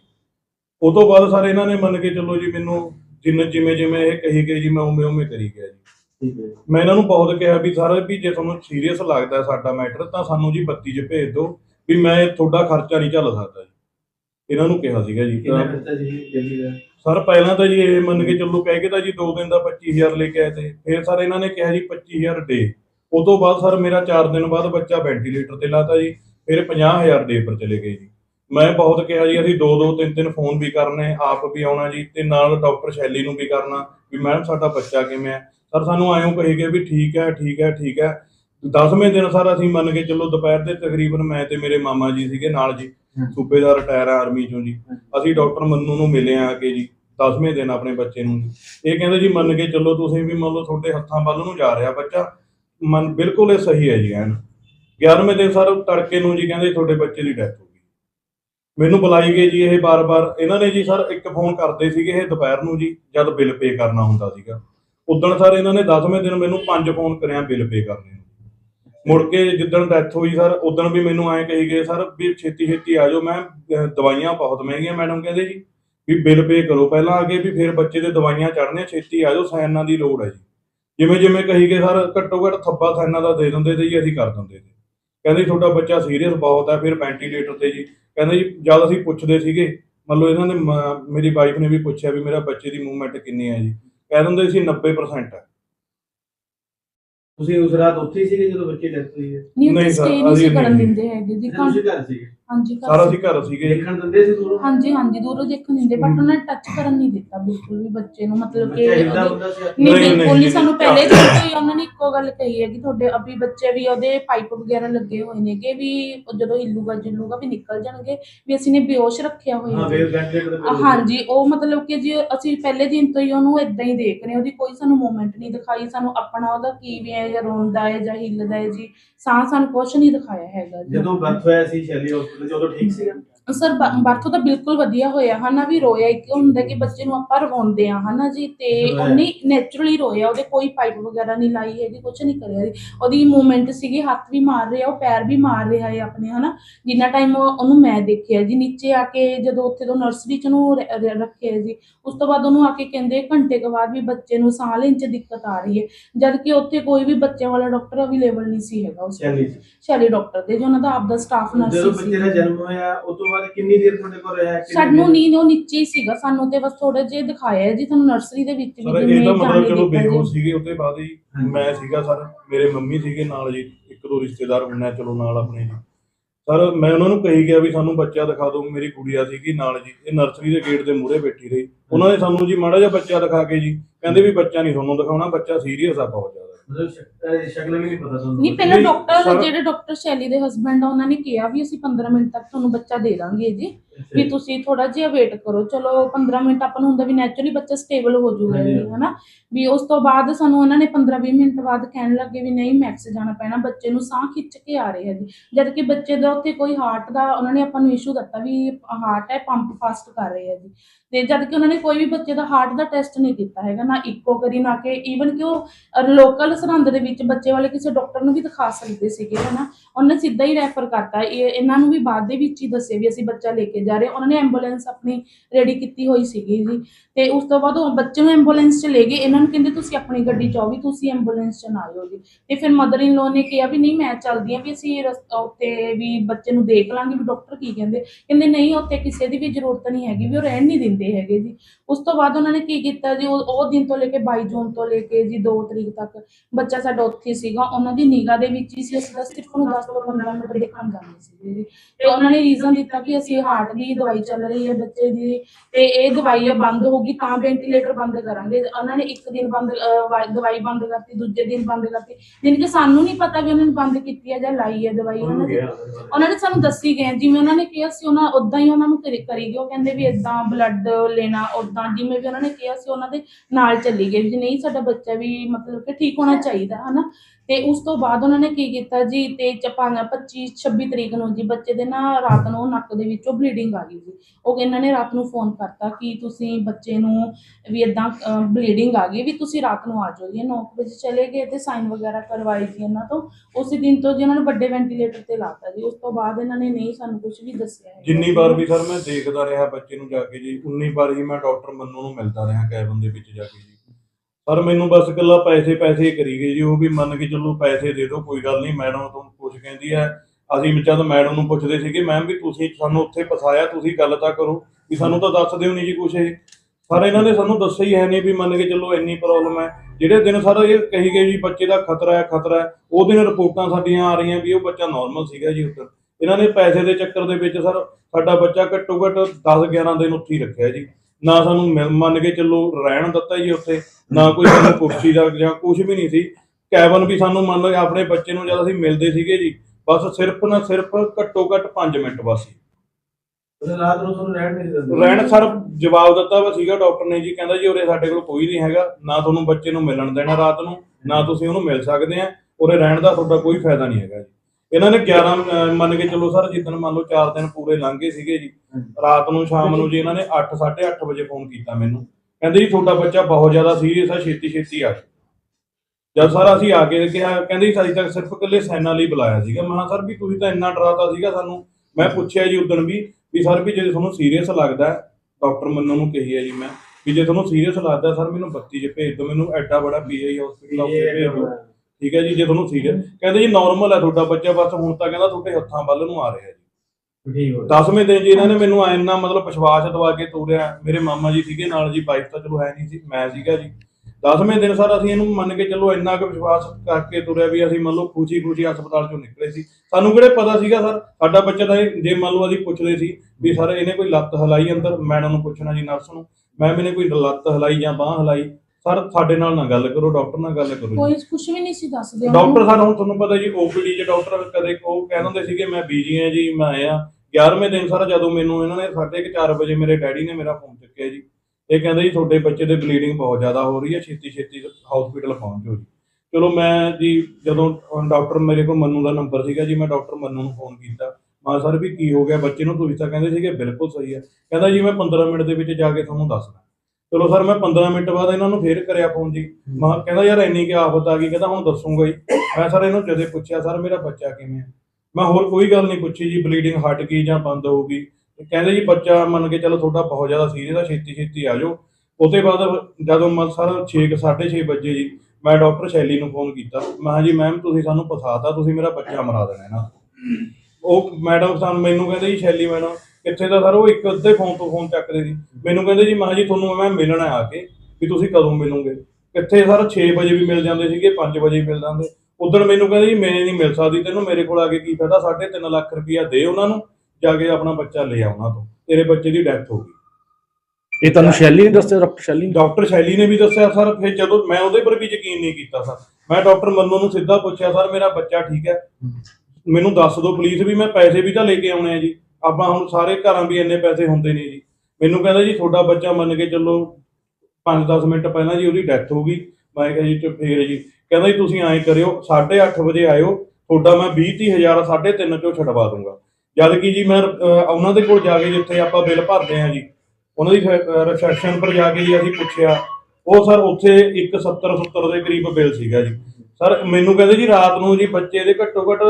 ਉਹ ਤੋਂ ਬਾਅਦ ਸਰ ਇਹਨਾਂ ਨੇ ਮੰਨ ਕੇ ਚੱਲੋ ਜੀ ਮੈਨੂੰ ਜਿੰਨ ਜਿਵੇਂ ਜਿਵੇਂ ਇਹ ਕਹੀ ਗਏ ਜੀ ਮੈਂ ਉਵੇਂ ਉਵੇਂ ਕਰੀ ਗਿਆ ਜੀ। ਠੀਕ ਹੈ ਜੀ। ਮੈਂ ਇਹਨਾਂ ਨੂੰ ਬਹੁਤ ਕਿਹਾ ਵੀ ਸਰ ਵੀ ਜੇ ਤੁਹਾਨੂੰ ਸੀਰੀਅਸ ਲੱਗਦਾ ਸਾਡਾ ਮੈਟਰ ਤਾਂ ਸਾਨੂੰ ਜੀ ਬੱਤੀ 'ਚ ਭੇਜ ਦਿਓ ਵੀ ਮੈਂ ਤੁਹਾਡਾ ਖਰਚਾ ਨਹੀਂ ਝੱਲ ਸਕਦਾ ਜੀ। ਇਹਨਾਂ ਨੂੰ ਕਿਹਾ ਸੀਗਾ ਜੀ। ਕਿੰਨਾ ਖਰਚਾ ਜੀ ਦਿੱਲੀ ਦਾ? ਸਰ, ਪਹਿਲਾਂ ਤਾਂ ਜੀ ਇਹ ਮੰਨ ਕੇ ਚੱਲੋ ਕਹਿ ਕੇ ਤਾਂ ਜੀ 2 ਦਿਨ ਦਾ 25000 ਲੈ ਕੇ ਆਏ ਤੇ ਫਿਰ ਸਰ ਇਹਨਾਂ ਨੇ ਕਿਹਾ ਜੀ 25000 ਡੇ ਉਹ ਤੋਂ ਬਾਅਦ ਸਰ ਮੇਰਾ 4 ਦਿਨ ਬਾਅਦ ਬੱਚਾ ਵੈਂਟੀਲੇਟਰ ਤੇ ਲਾਤਾ ਜੀ, ਫਿਰ 50000 ਡੇ ਪਰ ਚਲੇ ਗਏ ਜੀ। ਮੈਂ ਬਹੁਤ ਕਿਹਾ ਜੀ, ਅਸੀਂ ਦੋ ਦੋ ਤਿੰਨ ਤਿੰਨ ਫੋਨ ਵੀ ਕਰਨੇ, ਆਪ ਵੀ ਆਉਣਾ ਜੀ ਤੇ ਨਾਲ ਡਾਕਟਰ ਸ਼ੈਲੀ ਨੂੰ ਵੀ ਕਰਨਾ ਵੀ ਮੈਡਮ ਸਾਡਾ ਬੱਚਾ ਕਿਵੇਂ ਹੈ। ਸਰ ਸਾਨੂੰ ਆਇਓ ਕਹੀ ਗਏ ਵੀ ਠੀਕ ਹੈ ਠੀਕ ਹੈ ਠੀਕ ਹੈ। 10ਵੇਂ ਦਿਨ ਸਰ ਅਸੀਂ ਮੰਨ ਕੇ ਚੱਲੋ ਦੁਪਹਿਰ ਦੇ ਤਕਰੀਬਨ ਮੈਂ ਤੇ ਮੇਰੇ ਮਾਮਾ ਜੀ ਸੀਗੇ ਨਾਲ ਜੀ। ਸੂਬੇਦਾਰ ਰਿਟਾਇਰ ਆਰਮੀ ਚੋਂ ਜੀ। ਅਸੀਂ ਡਾਕਟਰ ਮੰਨੂ ਨੂੰ ਮਿਲੇ ਆ ਕੇ ਜੀ 10ਵੇਂ ਦਿਨ ਆਪਣੇ ਬੱਚੇ ਨੂੰ ਇਹ ਕਹਿੰਦੇ ਜੀ ਮੰਨ ਕੇ ਚੱਲੋ ਤੁਸੀਂ ਵੀ ਮੰਨ ਲਓ ਤੁਹਾਡੇ ਹੱਥਾਂ ਵੱਲ ਨੂੰ ਜਾ ਰਿਹਾ ਬੱਚਾ। ਮਨ ਬਿਲਕੁਲ ਇਹ ਸਹੀ ਹੈ ਜੀ ਐਨ। 11ਵੇਂ ਦਿਨ ਸਰ ਤੜਕੇ ਨੂੰ ਜੀ ਕਹਿੰਦੇ ਤੁਹਾਡੇ ਬੱਚੇ ਦੀ ਡੈਥ ਹੋ ਗਈ। ਮੈਨੂੰ ਬੁਲਾਈ ਗਏ ਜੀ ਇਹ ਬਾਰ-ਬਾਰ। ਇਹਨਾਂ ਨੇ ਜੀ ਸਰ ਇੱਕ ਫੋਨ ਕਰਦੇ ਸੀਗੇ ਇਹ ਦੁਪਹਿਰ ਨੂੰ ਜੀ, ਜਦ ਬਿੱਲ ਪੇ ਕਰਨਾ ਹੁੰਦਾ ਸੀਗਾ। ਉਦੋਂ ਸਰ ਇਹਨਾਂ ਨੇ 10ਵੇਂ ਦਿਨ ਮੈਨੂੰ ਪੰਜ ਫੋਨ ਕਰਿਆ ਬਿੱਲ ਪੇ ਕਰਨੇ ਨੂੰ। ਮੁੜ ਕੇ ਜਿੱਦਣ ਡੈਥ ਹੋਈ ਸਰ ਉਦੋਂ ਵੀ ਮੈਨੂੰ ਐਂ ਕਹੀ ਗਏ ਸਰ ਵੀ ਛੇਤੀ ਛੇਤੀ ਆ ਜਾਓ, ਮੈਂ, ਅਹ, ਦਵਾਈਆਂ ਬਹੁਤ ਮਹਿੰਗੀਆਂ ਮੈਡਮ ਕਹਿੰਦੇ ਜੀ। ਵੀ ਬਿੱਲ ਪੇ ਕਰੋ ਪਹਿਲਾਂ ਆ ਕੇ ਵੀ ਫਿਰ ਬੱਚੇ ਦੇ ਦਵਾਈਆਂ ਚੜ੍ਹਨੀਆਂ, ਛੇਤੀ ਆ ਜਾਓ ਸਾਇਨਾਂ ਦੀ ਲੋੜ ਹੈ ਜੀ। ਜਿਵੇਂ ਜਿਵੇਂ ਕਹੀ ਗਏ ਸਰ ਘੱਟੋ ਘੱਟ ਥੱਬਾ ਸਾਇਨਾਂ ਦਾ ਦੇ ਦਿੰਦੇ ਤੇ ਜੀ, ਅਸੀਂ ਕਰ ਦਿੰਦੇ ਤੇ। ਕਹਿੰਦੇ ਜੀ ਤੁਹਾਡਾ ਬੱਚਾ ਸੀਰੀਅਸ ਬਹੁਤ ਹੈ, ਫਿਰ ਵੈਂਟੀਲੇਟਰ ਤੇ ਜੀ। ਕਹਿੰਦੇ ਜੀ, ਜਦ ਅਸੀਂ ਪੁੱਛਦੇ ਸੀਗੇ, ਮੰਨ ਲਓ ਇਹਨਾਂ ਨੇ ਮ- ਮੇਰੀ ਵਾਈਫ ਨੇ ਵੀ ਪੁੱਛਿਆ ਵੀ ਮੇਰਾ ਬੱਚੇ ਦੀ ਮੂਵਮੈਂਟ ਕਿੰਨੀ ਹੈ ਜੀ। ਕਹਿ ਦਿੰਦੇ ਸੀ 90% ਹੈ। ਤੁਸੀਂ ਉਸ ਰਾਤ ਉੱਥੇ ਹੀ ਸੀਗੇ ਜਦੋਂ ਬੱਚੇ ਡੈਥ ਹੋਈ ਹੈ ਨਹੀਂ ਸਰ, ਸਟੇ ਨਹੀਂ ਸੀ ਕਰਨ ਨਹੀਂ। ਦਿੰਦੇ ਹੈਗੇ ਜੀ ਤੁਸੀਂ ਘਰ ਸੀਗੇ ਹਾਂਜੀ ਘਰ ਸਾਰਾ ਸੀ। ਅਸੀਂ ਘਰ ਸੀਗੇ। ਦੇਖਣ ਦਿੰਦੇ ਸੀ ਦੂਰੋਂ? ਹਾਂਜੀ ਹਾਂਜੀ ਦੂਰੋਂ ਦੇਖਣ ਦਿੰਦੇ ਬਟ ਉਹਨਾਂ ਨੇ ਟੱਚ ਕਰਨ ਨਹੀਂ ਦਿੱਤਾ ਬਿਲਕੁਲ ਵੀ ਬੱਚੇ ਨੂੰ ਮਤਲਬ ਕਿ ਬੱਚਾ ਹਿੱਲਦਾ ਉਹਦੇ- ਹੁੰਦਾ ਸੀ ਨਹੀਂ ਨਹੀਂ, ਬਿਲਕੁਲ ਨਹੀਂ, ਨਹੀਂ ਸਾਨੂੰ ਪਹਿਲੇ ਤੋਂ ਹੀ ਉਹਨਾਂ ਨੇ ਇੱਕੋ ਗੱਲ ਕਹੀ ਹੈ ਕਿ ਤੁਹਾਡੇ ਅਭੀ ਬੱਚੇ ਵੀ ਉਹਦੇ ਪਾਈਪ ਵਗੈਰਾ ਲੱਗੇ ਹੋਏ ਨੇਗੇ ਵੀ ਉਹ ਜਦੋਂ ਹਿੱਲੂਗਾ ਜਿੱਲੂਗਾ ਵੀ ਨਿਕਲ ਜਾਣਗੇ ਵੀ ਅਸੀਂ ਨੇ ਬੇਹੋਸ਼ ਰੱਖਿਆ ਹੋਇਆ ਹਾਂ ਜੀ। ਵੇਵ ਵੈਂਟੀਲੇਟਰ ਤੇ ਪਏ ਹਾਂਜੀ ਉਹ ਮਤਲਬ ਕਿ ਜੀ ਅਸੀਂ ਪਹਿਲੇ ਦਿਨ ਤੋਂ ਹੀ ਉਹਨੂੰ ਇਦਾਂ ਹੀ ਦੇਖ ਰਹੇ ਹਾਂ ਉਹਦੀ ਕੋਈ ਸਾਨੂੰ ਮੂਵਮੈਂਟ ਨਹੀਂ ਦਿਖਾਈ ਸਾਨੂੰ ਆਪਣਾ ਉਹਦਾ ਕੀ ਵੀ ਹੈ ਜਾਂ ਰੋਂਦਾ ਹੈ ਜਾਂ ਹਿੱਲਦਾ ਹੈ ਜੀ ਸਾਹ ਸਾਨੂੰ ਕੁਛ ਨਹੀਂ ਦਿਖਾਇਆ ਹੈਗਾ ਜੀ। ਜਦੋਂ ਬਰਥ ਹੋਇਆ ਸੀ ਸ਼ੈਲੀ ਹਸਪੀਟਲ ਚ, ਉਦੋਂ ਠੀਕ ਸੀਗਾ? ਸਰ ਬਰਥ ਤਾਂ ਬਿਲਕੁਲ ਵਧੀਆ ਹੋਇਆ ਹਨਾ ਵੀ ਰੋਇਆ ਇੱਕ ਹੁੰਦਾ ਕਿ ਬੱਚੇ ਨੂੰ ਆਪਾਂ ਰਵਾਉਂਦੇ ਆ ਹਨਾ ਜੀ ਤੇ। ਉਹਨੇ ਨੇਚਰਲੀ ਰੋਇਆ ਉਹਦੇ ਕੋਈ ਪਾਈਪ ਵਗੈਰਾ ਨਹੀਂ ਲਾਈ ਹੈਗੀ ਕੁਝ ਨਹੀਂ ਕਰਿਆ ਜੀ। ਉਹਦੀ ਮੂਵਮੈਂਟ ਸੀਗੀ ਹੱਥ ਵੀ ਮਾਰ ਰਿਹਾ ਉਹ ਪੈਰ ਵੀ ਮਾਰ ਰਿਹਾ ਹੈ ਆਪਣੇ ਹਨਾ। ਜਿੰਨਾ ਟਾਈਮ ਉਹਨੂੰ ਮੈਂ ਦੇਖਿਆ ਜੀ ਨੀਚੇ ਆ ਕੇ ਜਦੋਂ ਉੱਥੇ ਤੋਂ ਨਰਸਰੀ ਚ ਨੂੰ ਰੱਖਿਆ ਜੀ ਉਸ ਤੋਂ ਬਾਅਦ ਉਹਨੂੰ ਆ ਕੇ ਕਹਿੰਦੇ ਘੰਟੇ ਕੁ ਬਾਅਦ ਵੀ ਬੱਚੇ ਨੂੰ ਸਾਹ ਲੈਣ ਚ ਦਿੱਕਤ ਆ ਰਹੀ ਹੈ। ਜਦ ਕਿ ਉੱਥੇ ਕੋਈ ਵੀ ਬੱਚਿਆਂ ਵਾਲਾ ਡਾਕਟਰ ਅਵੇਲੇਬਲ ਨਹੀਂ ਸੀ ਹੈਗਾ ਉਸ ਸ਼ੈਲੀ ਡਾਕਟਰ ਦੇ ਜੋ ਉਹਨਾਂ ਦਾ ਆਪਦਾ ਸਟਾਫ ਜਦੋਂ ਨਰਸ ਬੱਚੇ ਸੀ ਦਾ ਜਨਮ ਹੋਇਆ ਉਸ ਤੋਂ ਬਾਅਦ ਕਿੰਨੀ ਦੇਰ ਤੁਹਾਡੇ ਕੋਲ ਰਿਹਾ ਕਿੰਨੀ ਸਾਨੂੰ ਦੇਰ? ਨੀਂਦ ਉਹ ਨੀਚੇ ਹੀ ਸੀਗਾ ਸਾਨੂੰ ਤੇ ਬਸ ਥੋੜਾ ਜਿਹਾ ਦਿਖਾਇਆ ਹੈ ਜੀ ਤੁਹਾਨੂੰ ਨਰਸਰੀ ਦੇ ਵਿੱਚ ਸਰ ਵੀ ਇਹ ਤਾਂ ਮਤਲਬ ਜਾਣੇ ਚਲੋ। ਬੇਹੋਸ਼ ਸੀਗੇ ਉਹਦੇ ਬਾਅਦ ਹੀ। ਮੈਂ ਸੀਗਾ ਸਰ ਮੇਰੇ ਮੰਮੀ ਸੀਗੇ ਨਾਲ ਜੀ ਇੱਕ ਦੋ ਰਿਸ਼ਤੇਦਾਰ ਹੁੰਨੇ ਚਲੋ ਨਾਲ ਆਪਣੇ ਜੀ ਸਰ ਮੈਂ ਉਹਨਾਂ ਨੂੰ ਕਹੀ ਗਿਆ ਵੀ ਸਾਨੂੰ ਬੱਚਾ ਦਿਖਾ ਦਿਓ ਮੇਰੀ ਗੁੜੀਆ ਸੀਗੀ ਨਾਲ ਜੀ ਇਹ ਨਰਸਰੀ ਦੇ ਗੇਟ ਦੇ ਮੂਹਰੇ ਬੈਠੀ ਰਹੀ ਉਹਨਾਂ ਨੇ ਸਾਨੂੰ ਜੀ ਮਾੜਾ ਜਿਹਾ ਬੱਚਾ ਦਿਖਾ ਕੇ ਜੀ ਕਹਿੰਦੇ ਵੀ ਬੱਚਾ ਨਹੀਂ ਤੁਹਾਨੂੰ ਦਿਖਾਉਣਾ ਬੱਚਾ ਸੀਰੀਅਸ ਆ ਬਹੁਤ ਜ਼ਿਆਦਾ ਮਤਲਬ ਸ਼ਕ- ਅਹ ਸ਼ਕਲ ਵੀ ਨਹੀਂ ਪਤਾ ਤੁਹਾਨੂੰ। ਨਹੀਂ ਪਹਿਲਾਂ ਡਾਕਟਰ ਜਿਹੜੇ ਡਾਕਟਰ ਸ਼ੈਲੀ ਦੇ ਹਸਬੰਡ ਆ ਉਹਨਾਂ ਨੇ ਕਿਹਾ ਵੀ ਅਸੀਂ 15 ਮਿੰਟ ਤੱਕ ਤੁਹਾਨੂੰ ਬੱਚਾ ਦੇ ਦਾਂਗੇ ਜੀ। ਵੀ ਤੁਸੀਂ ਥੋੜਾ ਜਿਹਾ ਵੇਟ ਕਰੋ। ਚਲੋ 15 ਮਿੰਟ ਆਪਾਂ ਨੂੰ ਹੁੰਦਾ ਵੀ ਨੈਚੁਰਲੀ ਬੱਚਾ ਸਟੇਬਲ ਹੋ ਜਾਊਗਾ ਜੀ। ਹਨਾ। ਵੀ ਉਸ ਤੋਂ ਬਾਅਦ ਸਾਨੂੰ ਉਹਨਾਂ ਨੇ 15-20 ਮਿੰਟ ਬਾਅਦ ਕਹਿਣ ਲੱਗੇ ਵੀ ਨਹੀਂ ਮੈਕਸ ਜਾਣਾ ਪੈਣਾ। ਬੱਚੇ ਨੂੰ ਸਾਹ ਖਿੱਚ ਕੇ ਆ ਰਿਹਾ ਜੀ ਜਦ ਕਿ ਬੱਚੇ ਦਾ ਉੱਥੇ ਕੋਈ ਹਾਰਟ ਦਾ ਉਹਨਾਂ ਨੇ ਆਪਾਂ ਨੂੰ ਇਸ਼ੂ ਦਿੱਤਾ ਵੀ ਹਾਰਟ ਹੈ ਪੰਪ ਫਾਸਟ ਕਰ ਰਹੇ ਜੀ ਤੇ ਜਦ ਕਿ ਉਹਨਾਂ ਨੇ ਕੋਈ ਵੀ ਬੱਚੇ ਦਾ ਹਾਰਟ ਦਾ ਟੈਸਟ ਨਹੀਂ ਕੀਤਾ ਹੈਗਾ ਨਾ ਇੱਕੋ ਕਰੀ ਨਾ ਕਿ ਈਵਨ ਕਿ ਉਹ ਲੋਕਲ ਸਰਹੰਦ ਦੇ ਵਿੱਚ ਬੱਚੇ ਵਾਲੇ ਕਿਸੇ ਡਾਕਟਰ ਨੂੰ ਵੀ ਦਿਖਾ ਸਕਦੇ ਸੀਗੇ ਹਨਾ। ਉਹਨੇ ਸਿੱਧਾ ਹੀ ਰੈਫਰ ਕਰਤਾ। ਇਹ ਇਹਨਾਂ ਨੂੰ ਵੀ ਬਾਅਦ ਦੇ ਵਿੱਚ ਹੀ ਦੱਸਿਆ ਵੀ ਅਸੀਂ ਬੱਚਾ ਲੈ ਕੇ ਜਾ ਰਹੇ ਉਹਨਾਂ ਨੇ ਐਂਬੂਲੈਂਸ ਆਪਣੀ ਰੈਡੀ ਕੀਤੀ ਹੋਈ ਸੀਗੀ ਜੀ। ਤੇ ਉਸ ਤੋਂ ਬਾਅਦ ਉਹ ਬੱਚੇ ਨੂੰ ਐਂਬੂਲੈਂਸ 'ਚ ਲੈ ਗਏ। ਇਹਨਾਂ ਨੂੰ ਕਹਿੰਦੇ, ਤੁਸੀਂ ਆਪਣੀ ਗੱਡੀ 'ਚ ਆਓ ਵੀ, ਤੁਸੀਂ ਐਂਬੂਲੈਂਸ 'ਚ ਨਾ ਆਇਓ ਜੀ। ਤੇ ਫਿਰ ਮਦਰ ਇਨ ਲੋ ਨੇ ਕਿਹਾ ਵੀ, ਨਹੀਂ, ਮੈਂ ਚੱਲਦੀ ਹਾਂ ਵੀ ਅਸੀਂ ਰਸਤਾ ਉੱਤੇ ਵੀ ਬੱਚੇ ਨੂੰ ਦੇਖ ਲਾਂਗੇ ਵੀ ਡਾਕਟਰ ਕੀ ਕਹਿੰਦੇ। ਕਹਿੰਦੇ, ਨਹੀਂ, ਉੱਥੇ ਕਿਸੇ ਦੀ ਵੀ ਜ਼ਰੂਰਤ ਨਹੀਂ ਹੈਗੀ ਵੀ ਉਹ ਰਹਿਣ ਨਹੀਂ ਦਿੰਦੇ ਹੈਗੇ ਜੀ। ਉਸ ਤੋਂ ਬਾਅਦ ਉਹਨਾਂ ਨੇ ਕੀ ਕੀਤਾ ਜੀ, ਉਹ ਦਿਨ ਤੋਂ ਲੈ ਕੇ 22 ਜੂਨ ਤੋਂ ਲੈ ਕੇ ਜੀ 2 ਤਰੀਕ ਤੱਕ ਬੱਚਾ ਸਾਡਾ ਉੱਥੇ ਸੀਗਾ। ਉਹਨਾਂ ਦੀ ਨਿਗਾਹ ਦੇ ਵਿੱਚ ਹੀ ਸੀ। ਅਸੀਂ ਸਿਰਫ ਉਹਨੂੰ 10 ਤੋਂ 15 ਮਿੰਟ ਦੇਖਣ ਜਾਂਦੇ ਸੀ ਜੀ। ਤੇ ਉਹਨਾਂ ਨੇ ਰੀਜ਼ਨ ਦਿੱਤਾ ਕਿ ਅਸੀਂ ਹਾਰਟ ਦੀ ਦਵਾਈ ਚੱਲ ਰਹੀ ਹੈ ਬੱਚੇ ਦੀ ਤੇ ਇਹ ਦਵਾਈ ਬੰਦ ਹੋਗੀ ਤਾਂ ਵੈਂਟੀਲੇਟਰ ਬੰਦ ਕਰਾਂਗੇ। ਉਹਨਾਂ ਨੇ ਇੱਕ ਦਿਨ ਬੰਦ ਦਵਾਈ ਬੰਦ ਕਰਤੀ, ਦੂਜੇ ਦਿਨ ਬੰਦ ਕਰਤੀ। ਜਿਨ ਕਿ ਸਾਨੂੰ ਨਹੀਂ ਪਤਾ ਵੀ ਉਹਨਾਂ ਨੇ ਬੰਦ ਕੀਤੀ ਹੈ ਜਾਂ ਲਾਈ ਹੈ ਦਵਾਈ। ਉਹਨਾਂ ਨੇ ਉਹਨਾਂ ਨੇ ਸਾਨੂੰ ਦੱਸੀ ਗਏ ਜਿਵੇਂ ਉਹਨਾਂ ਨੇ ਕਿਹਾ ਸੀ, ਉਹਨਾਂ ਉਦਾਂ ਹੀ ਉਹਨਾਂ ਨੂੰ ਕਰੀ ਕਰੀ ਗਏ। ਉਹ ਕਹਿੰਦੇ ਵੀ ਇਦਾਂ ਬਲੱਡ ਲੈਣਾ ਉਦਾਂ ਜਿਵੇਂ ਵੀ ਉਹਨਾਂ ਨੇ ਕਿਹਾ ਸੀ, ਉਹਨਾਂ ਦੇ ਨਾਲ ਚੱਲੀ ਗਏ ਵੀ ਨਹੀਂ ਸਾਡਾ ਬੱਚਾ ਵੀ ਮਤਲਬ ਕਿ ਠੀਕ ਹੋਣਾ ਚਾਹੀਦਾ, ਹਨਾ? ਤੇ ਉਸ ਤੋਂ ਬਾਅਦ ਉਹਨਾਂ ਨੇ ਕੀ ਕੀਤਾ ਜੀ, ਤੇ 25 26 ਤਰੀਕ ਨੂੰ ਜੀ ਬੱਚੇ ਦੇ ਨਾ ਰਾਤ ਨੂੰ ਨੱਕ ਦੇ ਵਿੱਚੋਂ ਬਲੀਡਿੰਗ ਆ ਗਈ ਜੀ। ਉਹ ਇਹਨਾਂ ਨੇ ਰਾਤ ਨੂੰ ਫੋਨ ਕਰਤਾ ਕਿ ਤੁਸੀਂ ਬੱਚੇ ਨੂੰ ਵੀ ਇਦਾਂ ਬਲੀਡਿੰਗ ਆ ਗਈ ਵੀ ਤੁਸੀਂ ਰਾਤ ਨੂੰ ਆ ਜਾਓ ਜੀ। 9 ਵਜੇ ਚਲੇ ਗਏ ਤੇ ਸਾਈਨ ਵਗੈਰਾ ਕਰਵਾਏ ਜੀ ਇਹਨਾਂ ਤੋਂ। ਉਸੇ ਦਿਨ ਤੋਂ ਜੀ ਉਹਨਾਂ ਨੇ ਵੱਡੇ ਵੈਂਟੀਲੇਟਰ ਤੇ ਲਾਤਾ ਜੀ। ਉਸ ਤੋਂ ਬਾਅਦ ਇਹਨਾਂ ਨੇ ਨਹੀਂ ਸਾਨੂੰ ਕੁਝ ਵੀ ਦੱਸਿਆ ਹੈਗਾ। ਜਿੰਨੀ ਵਾਰ ਵੀ ਸਰ ਮੈਂ ਦੇਖਦਾ ਰਿਹਾ ਬੱਚੇ ਨੂੰ ਜਾ ਕੇ ਜੀ, ਉਨੀ ਵਾਰ ਹੀ ਮੈਂ ਡਾਕਟਰ ਮੰਨੂ ਨੂੰ ਮਿਲਦਾ ਰਿਹਾ ਕੈਬਨ ਦੇ ਵਿੱਚ ਜਾ ਕੇ ਜੀ। ਪਰ ਮੈਨੂੰ ਬਸ ਇਕੱਲਾ ਪੈਸੇ ਪੈਸੇ ਕਰੀ ਗਏ ਜੀ, ਉਹ ਵੀ ਮੰਨ ਕੇ ਚੱਲੋ ਪੈਸੇ ਦੇ ਦਿਓ, ਕੋਈ ਗੱਲ ਨਹੀਂ, ਮੈਡਮ ਤੋਂ ਪੁੱਛ ਕਹਿੰਦੀ ਹੈ। ਅਸੀਂ ਜਦ ਮੈਡਮ ਨੂੰ ਪੁੱਛਦੇ ਸੀਗੇ, ਮੈਮ ਵੀ ਤੁਸੀਂ ਸਾਨੂੰ ਉੱਥੇ ਫਸਾਇਆ, ਤੁਸੀਂ ਗੱਲ ਤਾਂ ਕਰੋ, ਵੀ ਸਾਨੂੰ ਤਾਂ ਦੱਸ ਦਿਓ ਨਹੀਂ ਜੀ ਕੁਛ ਇਹ। ਪਰ ਇਹਨਾਂ ਨੇ ਸਾਨੂੰ ਦੱਸਿਆ ਹੀ ਹੈ ਨਹੀਂ ਵੀ ਮੰਨ ਕੇ ਚੱਲੋ ਇੰਨੀ ਪ੍ਰੋਬਲਮ ਹੈ। ਜਿਹੜੇ ਦਿਨ ਸਰ ਇਹ ਕਹੀ ਗਏ ਜੀ, ਬੱਚੇ ਦਾ ਖਤਰਾ ਹੈ ਖਤਰਾ ਹੈ, ਉਹ ਦਿਨ ਰਿਪੋਰਟਾਂ ਸਾਡੀਆਂ ਆ ਰਹੀਆਂ ਵੀ ਉਹ ਬੱਚਾ ਨਾਰਮਲ ਸੀਗਾ ਜੀ ਉੱਧਰ ਇਹਨਾਂ ਨੇ ਪੈਸੇ ਦੇ ਚੱਕਰ ਦੇ ਵਿੱਚ ਸਰ ਸਾਡਾ ਬੱਚਾ ਘੱਟੋ ਘੱਟ 10 11 ਦਿਨ ਉੱਥੇ ਹੀ ਰੱਖਿਆ ਜੀ। ਨਾ ਸਾਨੂੰ ਮਿਲ- ਮੰਨ ਕੇ ਚੱਲੋ ਰਹਿਣ ਦਿੱਤਾ ਜੀ ਉੱਥੇ। ਨਾ ਕੋਈ ਸਾਨੂੰ ਕੁਰਸੀ ਦਾ ਜਾਂ ਕੁਝ ਵੀ ਨਹੀਂ ਸੀ। ਕੈਬਨ ਵੀ ਸਾਨੂੰ ਮੰਨ ਲਓ ਆਪਣੇ ਬੱਚੇ ਨੂੰ ਜਦ ਅਸੀਂ ਮਿਲਦੇ ਸੀਗੇ ਜੀ ਬਸ ਸਿਰਫ ਨਾ ਸਿਰਫ ਘੱਟੋ ਘੱਟ 5 ਮਿੰਟ ਬਸ ਰਾਤ ਨੂੰ ਤੁਹਾਨੂੰ ਰਹਿਣ ਨਹੀਂ ਦਿੰਦੇ? ਰਹਿਣ ਸਰ ਜਵਾਬ ਦਿੱਤਾ ਵਾ ਸੀਗਾ ਡਾਕਟਰ ਨੇ ਜੀ ਕਹਿੰਦਾ ਜੀ ਉਰੇ ਸਾਡੇ ਕੋਲ ਕੋਈ ਨਹੀਂ ਹੈਗਾ ਨਾ ਤੁਹਾਨੂੰ ਬੱਚੇ ਨੂੰ ਮਿਲਣ ਦੇਣਾ ਰਾਤ ਨੂੰ ਨਾ ਤੁਸੀਂ ਉਹਨੂੰ ਮਿਲ ਸਕਦੇ ਆ ਉਰੇ ਰਹਿਣ ਦਾ ਤੁਹਾਡਾ ਕੋਈ ਫਾਇਦਾ ਨਹੀਂ ਹੈਗਾ ਜੀ। ਇਹਨਾਂ ਨੇ 11 ਅਹ, ਮੰਨ ਕੇ ਚੱਲੋ ਸਰ ਜਿੱਦਣ ਮੰਨ ਲਓ 4 ਦਿਨ ਪੂਰੇ ਲੰਘੇ ਸੀਗੇ ਜੀ ਰਾਤ ਨੂੰ ਸ਼ਾਮ ਨੂੰ ਜੀ ਇਹਨਾਂ ਨੇ 8 8:30 ਵਜੇ ਫੋਨ ਕੀਤਾ ਮੈਨੂੰ। ਕਹਿੰਦੇ ਜੀ ਤੁਹਾਡਾ ਬੱਚਾ ਬਹੁਤ ਜ਼ਿਆਦਾ ਸੀਰੀਅਸ ਆ, ਛੇਤੀ ਛੇਤੀ ਆ ਜਾਓ। ਜਦ ਸਰ ਅਸੀਂ ਆ ਕੇ ਕਿਹਾ ਕਹਿੰਦੇ ਜੀ ਅਸੀਂ ਸਿਰਫ ਇਕੱਲੇ ਸੈਨਾ ਲਈ ਬੁਲਾਇਆ ਸੀਗਾ। ਮੈਂ ਕਿਹਾ, ਸਰ ਵੀ ਤੁਸੀਂ ਤਾਂ ਇੰਨਾ ਡਰਾਤਾ ਸੀਗਾ ਸਾਨੂੰ। ਮੈਂ ਪੁੱਛਿਆ ਜੀ ਉਦੋਂ ਵੀ ਵੀ ਸਰ ਵੀ ਜੇ ਤੁਹਾਨੂੰ ਸੀਰੀਅਸ ਲੱਗਦਾ ਡਾਕਟਰ ਮੰਨੂ ਨੂੰ ਕਹੀ ਹੈ ਜੀ ਮੈਂ, ਵੀ ਜੇ ਤੁਹਾਨੂੰ ਸੀਰੀਅਸ ਲੱਗਦਾ, ਸਰ ਮੈਨੂੰ 32 ਚ ਭੇਜ ਦਿਓ, ਮੈਨੂੰ ਐਡਾ ਬੜਾ ਪੀਆਈ ਹਸਪੀਟਲ ਉੱਥੇ ਭੇਜ ਦਿਓ। ਠੀਕ ਹੈ ਜੀ, ਜੇ ਤੁਹਾਨੂੰ ਸੀਰੀਅਸ ਕਹਿੰਦੇ ਜੀ ਨਾਰਮਲ ਹੈ ਤੁਹਾਡਾ ਬੱਚਾ, ਬਸ ਹੁਣ ਤਾਂ ਕਹਿੰਦਾ ਤੁਹਾਡੇ ਹੱਥਾਂ ਵੱਲ ਨੂੰ ਆ ਰਿਹਾ ਜੀ। ਠੀਕ ਹੋ। 10ਵੇਂ ਦਿਨ ਜੀ ਇਹਨਾਂ ਨੇ ਮੈਨੂੰ ਇੰਨਾ ਮਤਲਬ ਵਿਸ਼ਵਾਸ ਦਵਾ ਕੇ ਤੋਰਿਆ ਮੇਰੇ ਮਾਮਾ ਜੀ ਸੀਗੇ ਨਾਲ ਜੀ ਵਾਈਫ ਤਾਂ ਚਲੋ ਹੈ ਨਹੀਂ ਸੀ ਮੈਂ ਸੀਗਾ ਜੀ। 10ਵੇਂ ਦਿਨ ਸਰ ਅਸੀਂ ਇਹਨੂੰ ਮੰਨ ਕੇ ਚੱਲੋ ਇੰਨਾ ਕੁ ਵਿਸ਼ਵਾਸ ਕਰਕੇ ਤੁਰਿਆ ਵੀ ਅਸੀਂ ਮੰਨ ਲਓ ਖੁਸ਼ੀ ਖੁਸ਼ੀ ਹਸਪਤਾਲ ਚੋਂ ਨਿਕਲੇ ਸੀ। ਸਾਨੂੰ ਕਿਹੜੇ ਪਤਾ ਸੀਗਾ ਸਰ? ਸਾਡਾ ਬੱਚਾ ਤਾਂ ਇਹ- ਜੇ ਮੰਨ ਲਓ ਅਸੀਂ ਪੁੱਛਦੇ ਸੀ ਵੀ ਸਰ ਇਹਨੇ ਕੋਈ ਲੱਤ ਹਲਾਈ ਅੰਦਰ? ਮੈਡਮ ਨੂੰ ਪੁੱਛਣਾ ਜੀ ਨਰਸ ਨੂੰ ਮੈਮ ਇਹਨੇ ਕੋਈ ਲੱਤ ਹਲਾਈ ਜਾਂ ਬਾਹ ਹਲਾਈ? ਸਰ ਸਾਡੇ ਨਾਲ ਨਾ ਗੱਲ ਕਰੋ ਡਾਕਟਰ ਨਾਲ ਗੱਲ ਕਰੋ ਜੀ। ਕੋਈ ਕੁਝ ਵੀ ਨਹੀਂ ਸੀ ਦੱਸਦੇ। ਉਹਨਾਂ ਨੂੰ। ਡਾਕਟਰ ਸਾਨੂੰ ਹੁਣ ਤੁਹਾਨੂੰ ਪਤਾ ਜੀ ਓਪੀਡੀ ਚ ਡਾਕਟਰ ਕਦੇ ਉਹ ਕਹਿ ਦਿੰਦੇ ਸੀਗੇ ਮੈਂ ਬੀਜੀ ਆ ਜੀ ਮੈਂ ਆਇਆ। 11ਵੇਂ ਦਿਨ ਸਰ ਜਦੋਂ ਮੈਨੂੰ ਇਹਨਾਂ ਨੇ 4:30 ਵਜੇ ਮੇਰੇ ਡੈਡੀ ਨੇ ਮੇਰਾ ਫੋਨ ਚੁੱਕਿਆ ਜੀ। ਇਹ ਕਹਿੰਦੇ ਜੀ ਤੁਹਾਡੇ ਬੱਚੇ ਦੇ ਬਲੀਡਿੰਗ ਬਹੁਤ ਜ਼ਿਆਦਾ ਹੋ ਰਹੀ ਹੈ ਛੇਤੀ ਛੇਤੀ ਹਸਪੀਟਲ ਪਹੁੰਚੋ ਜੀ। ਚਲੋ ਮੈਂ ਜੀ ਜਦੋਂ ਡਾਕਟਰ ਮੇਰੇ ਕੋਲ ਮੰਨੂ ਦਾ ਨੰਬਰ ਸੀਗਾ ਜੀ ਮੈਂ ਡਾਕਟਰ ਮੰਨੂ ਨੂੰ ਫੋਨ ਕੀਤਾ। ਮੈਂ ਸਰ ਵੀ ਕੀ ਹੋ ਗਿਆ? ਬੱਚੇ ਨੂੰ ਤੁਸੀਂ ਤਾਂ ਕਹਿੰਦੇ ਸੀਗੇ ਬਿਲਕੁਲ ਸਹੀ ਹੈ। ਕਹਿੰਦਾ ਜੀ ਮੈਂ 15 ਮਿੰਟ ਦੇ ਵਿੱਚ ਜਾ ਕੇ ਤੁਹਾਨੂੰ ਦੱਸਦਾ ਚਲੋ ਸਰ ਮੈਂ 15 ਮਿੰਟ ਬਾਅਦ ਇਹਨਾਂ ਨੂੰ ਫੇਰ ਕਰਿਆ ਫੋਨ ਜੀ। ਮੈਂ ਕਿਹਾ, ਕਹਿੰਦਾ ਯਾਰ ਇੰਨੀ ਕਿ ਆਫਤ ਆ ਗਈ ਕਹਿੰਦਾ ਹੁਣ ਦੱਸੂਗਾ ਜੀ। ਮੈਂ ਸਰ ਇਹਨੂੰ ਜਦੇ ਪੁੱਛਿਆ ਸਰ ਮੇਰਾ ਬੱਚਾ ਕਿਵੇਂ ਹੈ? ਮੈਂ ਹੋਰ ਕੋਈ ਗੱਲ ਨਹੀਂ ਪੁੱਛੀ ਜੀ ਬਲੀਡਿੰਗ ਹਟ ਗਈ ਜਾਂ ਬੰਦ ਹੋ ਗਈ। ਕਹਿੰਦੇ ਜੀ ਬੱਚਾ ਮੰਨ ਕੇ ਚਲੋ ਤੁਹਾਡਾ ਬਹੁਤ ਜ਼ਿਆਦਾ ਸੀਰੀਅਸ ਆ ਛੇਤੀ ਛੇਤੀ ਆ ਜਾਓ। ਉਹਦੇ ਬਾਅਦ ਜਦੋਂ ਮੈਂ ਸਰ 6 6:30 ਵਜੇ ਜੀ, ਮੈਂ ਡਾਕਟਰ ਸ਼ੈਲੀ ਨੂੰ ਫੋਨ ਕੀਤਾ। ਮੈਂ ਕਿਹਾ ਜੀ, ਮੈਮ, ਤੁਸੀਂ ਸਾਨੂੰ ਫਸਾਤਾ, ਤੁਸੀਂ ਮੇਰਾ ਬੱਚਾ ਮਰਾ ਦੇਣਾ ਨਾ। ਉਹ ਮੈਡਮ ਸਾਨੂੰ ਮੈਨੂੰ ਕਹਿੰਦੇ ਜੀ, ਸ਼ੈਲੀ ਮੈਡਮ ਕਿੱਥੇ ਦਾ ਸਰ ਉਹ ਇੱਕ ਅੱਧੇ ਫੋਨ ਤੋਂ ਫੋਨ ਚੱਕਦੇ ਸੀ। ਮੈਨੂੰ ਕਹਿੰਦੇ ਜੀ, ਮੈਂ ਕਿਹਾ ਜੀ, ਤੁਹਾਨੂੰ ਮੈਂ ਮਿਲਣਾ ਆ ਕੇ, ਵੀ ਤੁਸੀਂ ਕਦੋਂ ਮਿਲੋਗੇ? ਕਿੱਥੇ ਸਰ 6 ਵਜੇ ਵੀ ਮਿਲ ਜਾਂਦੇ ਸੀਗੇ 5 ਵਜੇ ਮਿਲ ਜਾਂਦੇ। ਉਦੋਂ ਮੈਨੂੰ ਕਹਿੰਦੇ ਜੀ ਮੈਂ ਨਹੀਂ ਮਿਲ ਸਕਦੀ ਤੈਨੂੰ ਮੇਰੇ ਕੋਲ ਆ ਕੇ ਕੀ ਫਾਇਦਾ? 3.5 ਲੱਖ ਰੁਪਇਆ ਦੇ ਉਹਨਾਂ ਨੂੰ ਜਾ ਕੇ ਆਪਣਾ ਬੱਚਾ ਲੈ ਆ ਉਹਨਾਂ ਤੋਂ। ਤੇਰੇ ਬੱਚੇ ਦੀ ਡੈਥ ਹੋ ਗਈ। ਇਹ ਤੁਹਾਨੂੰ ਸ਼ੈਲੀ ਨੇ ਦੱਸਿਆ ਡਾਕਟਰ ਸ਼ੈਲੀ ਨੇ? ਡਾਕਟਰ ਸ਼ੈਲੀ ਨੇ ਵੀ ਦੱਸਿਆ ਸਰ ਫਿਰ ਜਦੋਂ ਮੈਂ ਉਹਦੇ ਪਰ ਵੀ ਯਕੀਨ ਨਹੀਂ ਕੀਤਾ ਸਰ। ਮੈਂ ਡਾਕਟਰ ਮੰਨੂ ਨੂੰ ਸਿੱਧਾ ਪੁੱਛਿਆ ਸਰ ਮੇਰਾ ਬੱਚਾ ਠੀਕ ਹੈ? ਮੈਨੂੰ ਦੱਸ ਦਿਓ ਪਲੀਜ਼ ਵੀ ਮੈਂ ਪੈਸੇ ਵੀ ਤਾਂ ਲੈ ਕੇ ਆਉਣੇ ਆ ਜੀ। ਆਪਾਂ ਹੁਣ ਸਾਰੇ ਘਰਾਂ ਵੀ ਇੰਨੇ ਪੈਸੇ ਹੁੰਦੇ ਨਹੀਂ ਜੀ। ਮੈਨੂੰ ਕਹਿੰਦਾ ਜੀ ਤੁਹਾਡਾ ਬੱਚਾ ਮੰਨ ਕੇ ਚੱਲੋ 5-10 ਮਿੰਟ ਪਹਿਲਾਂ ਜੀ ਉਹਦੀ ਡੈਥ ਹੋ ਗਈ। ਮੈਂ ਕਿਹਾ ਜੀ ਤੇ ਫੇਰ ਜੀ ਕਹਿੰਦਾ ਜੀ ਤੁਸੀਂ ਐਂ ਕਰਿਓ 8:30 ਵਜੇ ਆਇਓ ਤੁਹਾਡਾ ਮੈਂ 20 ਹਜ਼ਾਰ 3.5 ਚੋਂ ਛਡਵਾ ਦੂੰਗਾ। ਜਦ ਕਿ ਜੀ ਮੈਂ ਉਹਨਾਂ ਦੇ ਕੋਲ ਜਾ ਕੇ ਜਿੱਥੇ ਆਪਾਂ ਬਿੱਲ ਭਰਦੇ ਆ ਜੀ ਉਹਨਾਂ ਦੀ ਰਿਸੈਪਸ਼ਨ ਪਰ ਜਾ ਕੇ ਜੀ ਅਸੀਂ ਪੁੱਛਿਆ ਉਹ ਸਰ ਉੱਥੇ ਇੱਕ 70 70 ਦੇ ਕਰੀਬ ਬਿੱਲ ਸੀਗਾ ਜੀ। ਸਰ ਮੈਨੂੰ ਕਹਿੰਦੇ ਜੀ ਰਾਤ ਨੂੰ ਜੀ ਬੱਚੇ ਦੇ ਘੱਟੋ ਘੱਟ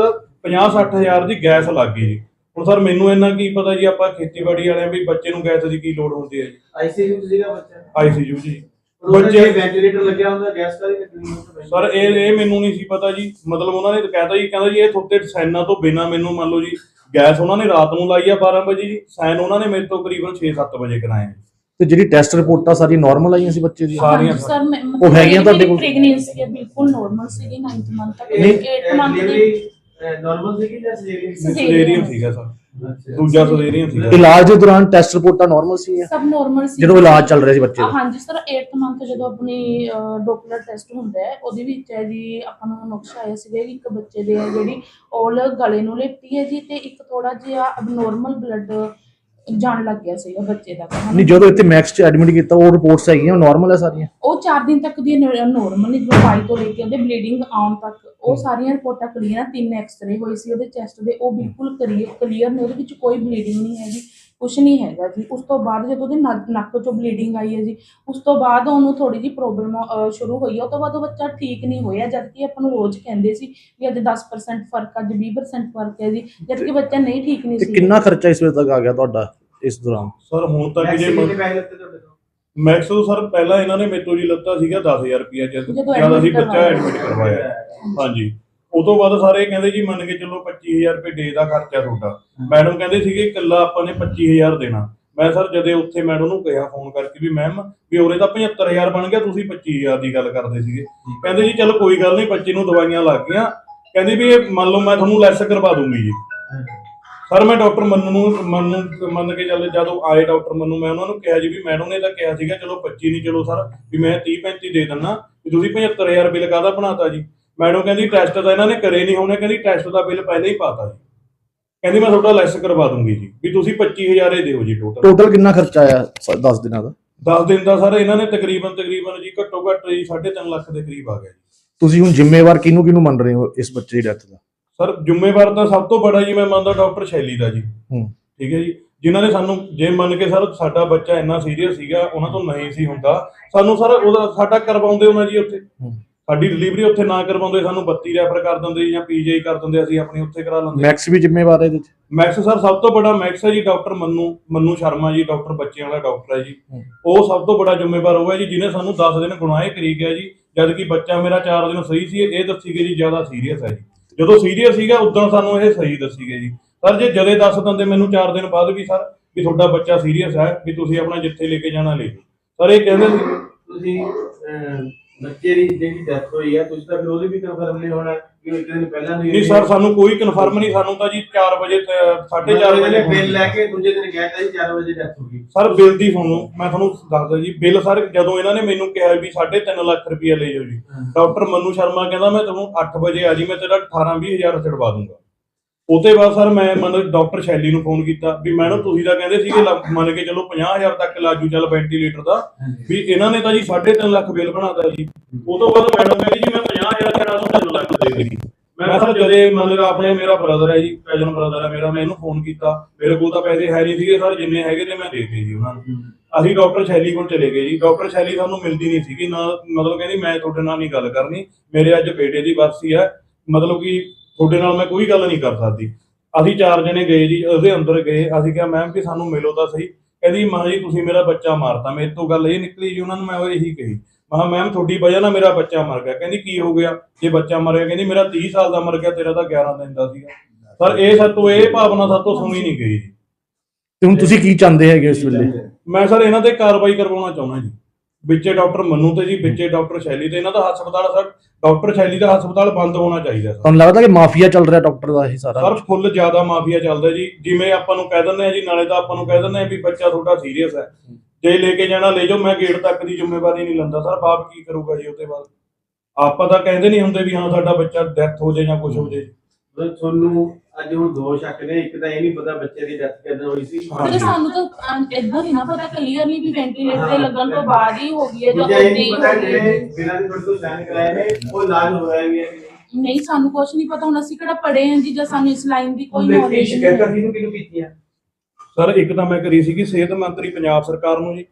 50 60 ਹਜ਼ਾਰ ਦੀ ਗੈਸ ਲੱਗ ਗਈ ਜੀ। ਹੁਣ ਸਰ ਮੈਨੂੰ ਇੰਨਾ ਕੀ ਪਤਾ ਜੀ ਆਪਾਂ ਖੇਤੀਬਾੜੀ ਵਾਲਿਆਂ ਵੀ ਬੱਚੇ ਨੂੰ ਗੈਸ ਦੀ ਕੀ ਲੋੜ ਹੁੰਦੀ ਹੈ ਜੀ। ਆਈਸੀਯੂ ਸੀਗਾ ਬੱਚਾ? ਆਈਸੀਯੂ ਜੀ। ਬੱਚੇ ਬੱਚੇ- ਵੈਂਟੀਲੇਟਰ ਲੱਗਿਆ ਹੁੰਦਾ ਗੈਸ ਹੁੰਦਾ ਸਰ ਇਹ ਇਹ ਮੈਨੂੰ ਨਹੀਂ ਸੀ ਪਤਾ ਜੀ। ਮਤਲਬ ਉਹਨਾਂ ਨੇ ਕਹਿਤਾ ਜੀ ਕਹਿੰਦਾ ਜੀ ਇਹ ਤੁਹਾਡੇ ਸਾਈਨਾਂ ਤੋਂ ਬਿਨਾ ਮੈਨੂੰ ਮੰਨ ਲਓ ਜੀ ਗੈਸ ਉਹਨਾਂ ਨੇ ਰਾਤ ਨੂੰ ਲਾਈ ਆ 12 ਵਜੇ ਜੀ। ਸਾਈਨ ਉਹਨਾਂ ਨੇ ਮੇਰੇ ਤੋਂ ਕਰੀਬਨ 6-7 ਵਜੇ ਕਰਾਏ। ਆ। ਤੇ ਜਿਹੜੀ ਟੈਸਟ ਰਿਪੋਰਟਾਂ ਸਾਰੀ ਨਾਰਮਲ ਆਈਆਂ ਸੀ ਬੱਚੇ ਦੀ? ਸਾਰੀਆਂ ਸਰ ਮੈਂ ਉਹ ਹੈਗੀਆਂ ਤੁਹਾਡੇ ਕੋਲ? ਪ੍ਰੈਗਨੈਂਸੀ ਹੈ ਬਿਲਕੁਲ ਨਾਰਮਲ ਸੀਗੀ 9th ਮੰਥ ਤੱਕ ਨਹੀਂ, 8th ਮੰਥ ਦੀ ਨਾਰਮਲ ਸੀਗੀ ਜਾਂ Cesarean। ਸਲੇਰੀਅਨ ਸੀਗਾ ਸਰ। ਅੱਛਾ ਦੂਜਾ ਸਲੇਰੀਅਨ ਸੀਗਾ। ਇਲਾਜ ਦੇ ਦੌਰਾਨ ਟੈਸਟ ਰਿਪੋਰਟਾਂ ਨਾਰਮਲ ਸੀ ਸਭ ਨਾਰਮਲ ਸੀ। ਜਦੋਂ ਇਲਾਜ ਚੱਲ ਰਿਹਾ ਸੀ ਬੱਚੇ ਦਾ? ਹਾਂਜੀ ਸਰ 8th ਮੰਥ ਜਦੋਂ ਆਪਣੀ ਡੋਪਲਰ ਟੈਸਟ ਹੁੰਦਾ ਹੈ ਉਹਦੇ ਵਿੱਚ ਹੈ ਜੀ ਆਪਾਂ ਨੂੰ ਨੁਕਸ ਆਇਆ ਸੀਗਾ ਕਿ ਇੱਕ ਬੱਚੇ ਦੇ ਹੈ ਜਿਹੜੀ ਔਲ ਗਲੇ ਨੂੰ ਲਿਪਟੀ ਹੈ ਜੀ ਤੇ ਇੱਕ ਥੋੜਾ ਜਿਹਾ ਅਬਨੋਰਮਲ ਬਲੱਡ ਜਾਣ ਲੱਗ ਗਿਆ ਸੀਗਾ ਬੱਚੇ ਦਾ ਤਾਂ। ਨਹੀਂ ਜਦੋਂ ਇੱਥੇ ਮੈਕਸ ਚ ਐਡਮਿਟ ਕੀਤਾ ਉਹ ਰਿਪੋਰਟਸ ਹੈਗੀਆਂ ਨਾਰਮਲ ਹੈ ਸਾਰੀਆਂ? ਉਹ 4 ਦਿਨ ਤੱਕ ਦੀ ਨੋਰਮਲ ਨਹੀਂ ਦਵਾਈ ਤੋਂ ਲੈ ਕੇ ਉਹਦੇ ਬਲੀਡਿੰਗ ਆਉਣ ਤੱਕ ਉਹ ਸਾਰੀਆਂ ਰਿਪੋਰਟਾਂ ਕਲੀਅਰ ਤਿੰਨ ਐਕਸ-ਰੇ ਹੋਏ ਸੀ ਉਹਦੇ ਚੈਸਟ ਦੇ ਉਹ ਬਿਲਕੁਲ ਕਲੀਅਰ ਨੇ ਉਹਦੇ ਵਿੱਚ ਕੋਈ ਬਲੀਡਿੰਗ ਨਹੀਂ ਹੈਗੀ ਕੁਛ ਨਹੀਂ ਹੈਗਾ ਜੀ। ਉਸ ਤੋਂ ਬਾਅਦ ਜਦੋਂ ਉਹਦੇ ਨੱਕ ਨੱਕ ਚੋਂ ਬਲੀਡਿੰਗ ਆਈ ਹੈ ਜੀ ਉਸ ਤੋਂ ਬਾਅਦ ਉਹਨੂੰ ਥੋੜੀ ਜਿਹੀ ਪ੍ਰੋਬਲਮ ਸ਼ੁਰੂ ਹੋਈ ਹੈ ਉਹ ਤੋਂ ਬਾਅਦ ਉਹ ਬੱਚਾ ਠੀਕ ਨਹੀਂ ਹੋਇਆ ਜਦ ਕਿ ਆਪਾਂ ਨੂੰ ਰੋਜ਼ ਕਹਿੰਦੇ ਸੀ ਕਿ ਅੱਜ 10% ਫ਼ਰਕ ਅੱਜ 20% ਫ਼ਰਕ ਹੈ ਜੀ ਜਦ ਕਿ ਬੱਚਾ ਨਹੀਂ ਠੀਕ ਨਹੀਂ ਸੀ। ਕਿੰਨਾ ਖਰਚਾ ਇਸ ਵੇਲੇ ਤੱਕ ਆ ਗਿਆ ਤੁਹਾਡਾ? ਇਸ ਦੌਰਾਨ। ਸਰ ਹੁਣ ਤੱਕ ਜੇ ਮੈਕਸ ਤੋਂ? ਸਰ ਪਹਿਲਾਂ ਇਹਨਾਂ ਨੇ ਮੇਤੋਂ ਜੀ ਲੱਤਾ ਸੀਗਾ 10000 ਰੁਪਇਆ ਜਦ ਅਸੀਂ ਬੱਚਾ। ਐਡਮਿਟ ਕਰਵਾਇਆ। ਹਾਂਜੀ। ਉਹ ਤੋਂ ਬਾਅਦ ਸਾਰੇ ਕਹਿੰਦੇ ਜੀ ਮੰਨ ਕੇ ਚੱਲੋ 25000 ਰੁਪਏ ਡੇ ਦਾ ਖਰਚਾ ਤੁਹਾਡਾ। ਮੈਡਮ ਕਹਿੰਦੇ ਸੀਗੇ ਇਕੱਲਾ ਆਪਾਂ ਨੇ 25000 ਦੇਣਾ। ਮੈਂ ਸਰ ਜਦੇ ਉੱਥੇ ਮੈਡਮ ਨੂੰ ਕਿਹਾ ਫੋਨ ਕਰਕੇ ਵੀ ਮੈਮ ਵੀ ਉਰੇ ਤਾਂ 75000 ਬਣ ਗਿਆ ਤੁਸੀਂ 25000 ਦੀ ਗੱਲ ਕਰਦੇ ਸੀਗੇ। ਕਹਿੰਦੇ ਜੀ ਚਲੋ ਕੋਈ ਗੱਲ ਨਹੀਂ ਬੱਚੇ ਨੂੰ ਦਵਾਈਆਂ ਲੱਗ ਗਈਆਂ। ਕਹਿੰਦੀ ਵੀ ਇਹ ਮੰਨ ਲਓ ਮੈਂ ਤੁਹਾਨੂੰ ਲੈਸ ਕਰਵਾ ਦੂੰਗੀ ਜੀ। ਸਰ ਮੈਂ ਡਾਕਟਰ ਮੰਨੂ ਨੂੰ ਮੰਨੂ ਮੰਨ ਕੇ ਚੱਲ ਜਦੋਂ ਆਏ ਡਾਕਟਰ ਮੰਨੂ ਮੈਂ ਉਹਨਾਂ ਨੂੰ ਕਿਹਾ ਜੀ ਵੀ ਮੈਡਮ ਨੇ ਤਾਂ ਕਿਹਾ ਸੀਗਾ ਚਲੋ 25 ਨਹੀਂ ਚਲੋ ਸਰ ਵੀ ਮੈਂ 30 35 ਦੇ ਦਿੰਨਾ ਵੀ ਤੁਸੀਂ 75000 ਬਿੱਲ ਕਾਹਦਾ ਬਣਾਤਾ ਜੀ? ਮੈਡਮ ਕਹਿੰਦੀ ਟੈਸਟ ਤਾਂ ਇਹਨਾਂ ਨੇ ਕਰੇ ਨਹੀਂ ਹੋਣੇ ਕਹਿੰਦੀ ਟੈਸਟ ਦਾ ਬਿੱਲ ਪਹਿਲੇ ਹੀ ਪਾਤਾ ਜੀ। ਕਹਿੰਦੀ ਮੈਂ ਤੁਹਾਡਾ ਲੈਸ ਕਰਵਾ ਦੂੰਗੀ ਜੀ ਵੀ ਤੁਸੀਂ 25000 ਹੀ ਦਿਓ ਜੀ ਟੋਟਲ ਟੋਟਲ ਕਿੰਨਾ ਖਰਚਾ ਆਇਆ 10 ਦਿਨਾਂ ਦਾ? 10 ਦਿਨ ਦਾ ਸਰ ਇਹਨਾਂ ਨੇ ਤਕਰੀਬਨ ਤਕਰੀਬਨ ਜੀ ਘੱਟੋ ਘੱਟ ਜੀ 3.5 ਲੱਖ ਦੇ ਕਰੀਬ ਆ ਗਿਆ ਜੀ। ਤੁਸੀਂ ਹੁਣ ਜ਼ਿੰਮੇਵਾਰ ਕਿਹਨੂੰ ਕਿਹਨੂੰ ਮੰਨ ਰਹੇ ਹੋ ਇਸ ਬੱਚੇ ਦੀ ਡੈਥ ਦਾ? ਸਰ ਜ਼ਿੰਮੇਵਾਰ ਤਾਂ ਸਭ ਤੋਂ ਬੜਾ ਜੀ ਮੈਂ ਮੰਨਦਾ ਡਾਕਟਰ ਸ਼ੈਲੀ ਦਾ ਜੀ। ਹੂੰ। ਠੀਕ ਹੈ ਜੀ। ਜਿਨ੍ਹਾਂ ਨੇ ਸਾਨੂੰ ਜੇ ਮੰਨ ਕੇ ਸਰ ਸਾਡਾ ਬੱਚਾ ਇੰਨਾ ਸੀਰੀਅਸ ਸੀਗਾ ਉਹਨਾਂ ਤੋਂ ਨਹੀਂ ਸੀ ਹੁੰਦਾ। ਸਾਨੂੰ ਸਰ ਉਹਦਾ ਸਾਡਾ ਕਰਵਾਉਂਦੇ ਉਹਨਾਂ ਜੀ ਉੱਥੇ। ਸਾਡੀ ਡਿਲੀਵਰੀ ਉੱਥੇ ਨਾ ਕਰਵਾਉਂਦੇ ਸਾਨੂੰ 32 ਰੈਫਰ ਕਰ ਦਿੰਦੇ ਜਾਂ ਪੀਜੀਆਈ ਕਰ ਦਿੰਦੇ ਅਸੀਂ ਆਪਣੀ ਉੱਥੇ ਕਰਾ ਲੈਂਦੇ। ਮੈਕਸ ਵੀ ਜ਼ਿੰਮੇਵਾਰ ਹੈ ਇਹਦੇ ਚ? ਮੈਕਸ ਸਰ ਸਭ ਤੋਂ ਬੜਾ ਮੈਕਸ ਹੈ ਜੀ ਡਾਕਟਰ ਮੰਨੂ ਮੰਨੂ ਸ਼ਰਮਾ ਜੀ ਡਾਕਟਰ ਬੱਚਿਆਂ ਵਾਲਾ ਡਾਕਟਰ ਹੈ ਜੀ। ਉਹ ਸਭ ਤੋਂ ਬੜਾ ਜ਼ਿੰਮੇਵਾਰ ਉਹ ਹੈ ਜੀ ਜਿਹਨੇ ਸਾਨੂੰ 10 ਦਿਨ ਗੁਨਾਹੇ ਕਰੀ ਗਿਆ ਜੀ। ਜਦ ਕਿ ਬੱਚਾ ਮੇਰਾ 4 ਦਿਨ ਸਹੀ ਸੀ ਇਹ ਦੱਸੀ ਗਈ ਜੀ ਜ਼ਿਆਦਾ ਸੀਰੀਅਸ ਹੈ ਜੀ। ਜਦੋਂ ਸੀਰੀਅਸ ਸੀਗਾ ਉਦੋਂ ਸਾਨੂੰ ਇਹ ਸਹੀ ਦੱਸੀ ਗਈ ਜੀ। ਸਰ ਜੇ ਜਦੇ ਦੱਸ ਦਿੰਦੇ ਮੈਨੂੰ 4 ਦਿਨ ਬਾਅਦ ਵੀ ਸਰ ਵੀ ਤੁਹਾਡਾ ਬੱਚਾ ਸੀਰੀਅਸ ਹੈ ਵੀ ਤੁਸੀਂ ਆਪਣਾ ਜਿੱਥੇ ਲੈ ਕੇ ਜਾਣਾ ਲੈ ਜਾਓ। ਸਰ ਇਹ ਕਹਿੰਦੇ ਸੀ ਤੁਸੀਂ ਅਹ, ਬੱਚੇ ਦੀ ਜਿਹੜੀ ਡੈਥ ਹੋਈ ਹੈ ਤੁਸੀਂ ਤਾਂ ਫਿਰ ਉਹਦੇ ਵੀ ਕਨਫਰਮ ਨਹੀਂ ਹੋਣਾ ਕਿ ਇੱਕ ਦਿਨ ਪਹਿਲਾਂ ਦੀ ਨਹੀਂ ਸਰ ਸਾਨੂੰ ਕੋਈ ਕਨਫਰਮ ਨਹੀਂ ਸਾਨੂੰ ਤਾਂ ਜੀ 4 ਵਜੇ ਤੇ 4:30 ਵਜੇ ਬਿੱਲ ਲੈ ਕੇ ਦੂਜੇ ਦਿਨ ਤਾਂ ਜੀ 4 ਵਜੇ ਡੈਥ ਹੋ ਗਈ। ਸਰ ਬਿੱਲ ਦੀ ਤੁਹਾਨੂੰ ਮੈਂ ਤੁਹਾਨੂੰ ਦੱਸਦਾ ਜੀ ਬਿੱਲ ਸਰ ਜਦੋਂ ਇਹਨਾਂ ਨੇ ਮੈਨੂੰ ਕਿਹਾ ਵੀ 3.5 ਲੱਖ ਰੁਪਏ ਲੈ ਜਾਓ ਜੀ ਡਾਕਟਰ ਮਨੂ ਸ਼ਰਮਾ ਕਹਿੰਦਾ ਮੈਂ ਤੁਹਾਨੂੰ 8 ਵਜੇ ਆ ਜੀ ਮੈਂ ਤੇਰਾ 18 20000 ਛਡਵਾ ਦੂੰਗਾ। ਉਹਦੇ ਬਾਅਦ ਸਰ ਮੈਂ ਮਨ ਡਾਕਟਰ ਸ਼ੈਲੀ ਨੂੰ ਫੋਨ ਕੀਤਾ ਵੀ ਮੈਡਮ ਤੁਸੀਂ ਤਾਂ ਕਹਿੰਦੇ ਸੀਗੇ ਲ- ਮੰਨ ਕੇ ਚਲੋ 50000 ਤੱਕ ਲਾਜੂ ਚੱਲ ਵੈਂਟੀਲੇਟਰ ਦਾ ਵੀ ਇਹਨਾਂ ਨੇ ਤਾਂ ਜੀ 3.5 ਲੱਖ ਬਿੱਲ ਬਣਾਤਾ ਜੀ। ਉਹ ਤੋਂ ਬਾਅਦ ਮੈਡਮ ਕਹਿੰਦੀ ਜੀ ਮੈਂ 50000 ਕਰਾ ਦੂੰ 3 ਲੱਖ ਦੇ ਦੇਗੀ ਮੈਂ ਸਰ ਜਦੇ ਮਤਲਬ ਆਪਣੇ ਮੇਰਾ ਬ੍ਰਦਰ ਹੈ ਜੀ ਕਜ਼ਨ ਬ੍ਰਦਰ ਹੈ ਮੇਰਾ ਮੈਂ ਇਹਨੂੰ ਫੋਨ ਕੀਤਾ। ਮੇਰੇ ਕੋਲ ਤਾਂ ਪੈਸੇ ਹੈ ਨਹੀਂ ਸੀਗੇ ਸਰ ਜਿੰਨੇ ਹੈਗੇ ਤੇ ਮੈਂ ਦੇ ਦਿੱਤੇ ਜੀ ਉਹਨਾਂ ਨੂੰ। ਅਸੀਂ ਡਾਕਟਰ ਸ਼ੈਲੀ ਕੋਲ ਚਲੇ ਗਏ ਜੀ। ਡਾਕਟਰ ਸ਼ੈਲੀ ਸਾਨੂੰ ਮਿਲਦੀ ਨਹੀਂ ਸੀਗੀ ਨਾ ਮਤਲਬ ਕਹਿੰਦੀ ਮੈਂ ਤੁਹਾਡੇ ਨਾਲ ਨਹੀਂ ਗੱਲ ਕਰਨੀ। ਮੇਰੇ ਅੱਜ ਬੇਟੇ ਦੀ ਬਰਸੀ ਹੈ। ਮਤਲਬ ਕਿ ਤੁਹਾਡੇ ਨਾਲ ਮੈਂ ਕੋਈ ਗੱਲ ਨਹੀਂ ਕਰ ਸਕਦੀ। ਅਸੀਂ ਚਾਰ ਜਣੇ ਗਏ ਜੀ ਉਹਦੇ ਅੰਦਰ ਗਏ। ਅਸੀਂ ਕਿਹਾ ਮੈਮ ਕਿ ਸਾਨੂੰ ਮਿਲੋ ਤਾਂ ਸਹੀ। ਕਹਿੰਦੀ ਮਾਂ ਜੀ ਤੁਸੀਂ ਮੇਰਾ ਬੱਚਾ ਮਾਰਤਾ। ਮੇਰੇ ਤੋਂ ਗੱਲ ਇਹ ਨਿਕਲੀ ਜੀ ਉਹਨਾਂ ਨੂੰ ਮੈਂ ਉਹ ਇਹੀ ਕਹੀ। ਮਹਾ ਮੈਮ ਤੁਹਾਡੀ ਵਜ੍ਹਾ ਨਾਲ ਮੇਰਾ ਬੱਚਾ ਮਰ ਗਿਆ। ਕਹਿੰਦੀ ਕੀ ਹੋ ਗਿਆ? ਜੇ ਬੱਚਾ ਮਰ ਗਿਆ ਕਹਿੰਦੀ ਮੇਰਾ 30 ਸਾਲ ਦਾ ਮਰ ਗਿਆ ਤੇਰਾ ਤਾਂ 11 ਦਿਨ ਦਾ ਸੀਗਾ। ਸਰ ਇਹ ਸਾਤੋਂ ਇਹ ਭਾਵਨਾ ਸਾਤੋਂ ਸੁਣੀ ਨਹੀਂ ਗਈ ਜੀ। ਤੇ ਹੁਣ ਤੁਸੀਂ ਕੀ ਚਾਹੁੰਦੇ ਹੈਗੇ ਇਸ ਵੇਲੇ? ਮੈਂ ਸਰ ਇਹਨਾਂ ਤੇ ਕਾਰਵਾਈ ਕਰਵਾਉਣਾ ਚਾਹੁੰਦਾ ਜੀ। ਵਿੱਚੇ ਡਾਕਟਰ ਮੰਨੂ ਤੇ ਜੀ ਵਿੱਚੇ ਡਾਕਟਰ ਸ਼ੈਲੀ ਤੇ ਇਹਨਾਂ ਦਾ ਹਸਪਤਾਲ ਸਰ ਡਾਕਟਰ ਸ਼ੈਲੀ ਦਾ ਹਸਪਤਾਲ ਬੰਦ ਹੋਣਾ ਚਾਹੀਦਾ ਸਰ। ਤੁਹਾਨੂੰ ਲੱਗਦਾ ਕਿ ਮਾਫੀਆ ਚੱਲ ਰਿਹਾ ਡਾਕਟਰ ਦਾ ਇਹ ਸਾਰਾ ਸਰ ਫੁੱਲ ਜ਼ਿਆਦਾ ਮਾਫੀਆ ਚੱਲਦਾ ਜੀ। ਜਿਵੇਂ ਆਪਾਂ ਨੂੰ ਕਹਿ ਦਿੰਦੇ ਆ ਜੀ ਨਾਲੇ ਤਾਂ ਆਪਾਂ ਨੂੰ ਕਹਿ ਦਿੰਦੇ ਆ ਵੀ ਬੱਚਾ ਤੁਹਾਡਾ ਸੀਰੀਅਸ ਹੈ। ਜੇ ਲੈ ਕੇ ਜਾਣਾ ਲੈ ਜਾਓ ਮੈਂ ਗੇਟ ਤੱਕ ਦੀ ਜ਼ਿੰਮੇਵਾਰੀ ਨਹੀਂ ਲੈਂਦਾ। ਸਰ ਬਾਪ ਕੀ ਕਰੂਗਾ ਜੀ ਉਹਦੇ ਬਾਅਦ? ਆਪਾਂ ਤਾਂ ਕਹਿੰਦੇ ਨਹੀਂ ਹੁੰਦੇ ਵੀ ਹਾਂ ਸਾਡਾ ਬੱਚਾ ਡੈਥ ਹੋ ਜਾਏ ਜਾਂ ਕੁਝ ਹੋ ਜਾਏ। ਮਤਲਬ ਤੁਹਾਨੂੰ ਅੱਜ ਹੁਣ ਦੋ ਸ਼ੱਕ ਨੇ ਇੱਕ ਤਾਂ ਇਹ ਨਹੀਂ ਪਤਾ ਬੱਚੇ ਦੀ ਡੈਥ ਕਿੱਦਾਂ ਹੋਈ ਸੀ ਹਾਂਜੀ। ਤੇ ਸਾਨੂੰ ਤਾਂ ਇਦਾਂ ਨਹੀਂ ਨਾ ਪਤਾ ਕਲੀਅਰਲੀ ਵੀ ਵੈਂਟੀਲੇਟਰ ਤੇ ਲੱਗਣ ਤੋਂ ਬਾਅਦ ਹੀ ਹੋ ਗਈ ਹੈ ਜਾਂ ਦੂਜਾ ਉੱਤੇ ਇਹ ਹੀ ਨਹੀਂ ਹੋ ਪਤਾ ਗਈ ਜਿਹੜੇ ਹੈ। ਬਿਨਾਂ ਦੇ ਤੁਹਾਡੇ ਤੋਂ ਸਾਈਨ ਕਰਾਏ ਨੇ ਉਹ ਇਲਾਜ ਹੋ ਰਿਹਾ ਵੀ ਹੈ ਕਿ ਨਹੀਂ। ਨਹੀਂ ਸਾਨੂੰ ਕੁਝ ਨਹੀਂ ਪਤਾ ਹੁਣ ਅਸੀਂ ਕਿਹੜਾ ਪੜੇ ਹਾਂ ਜੀ ਜਾਂ ਸਾਨੂੰ ਇਸ ਲਾਈਨ ਦੀ ਕੋਈ ਨੌਲੇਜ ਨਹੀਂ ਸ਼ਿਕਾਇਤਾਂ ਹੈ। ਕਿਹਨੂੰ ਕਿਹਨੂੰ ਕੀਤੀਆਂ ਸਰ ਇੱਕ ਤਾਂ ਮੈਂ ਕਰੀ ਸੀਗੀ ਸਿਹਤ ਮੰਤਰੀ ਪੰਜਾਬ ਸਰਕਾਰ ਨੂੰ ਜੀ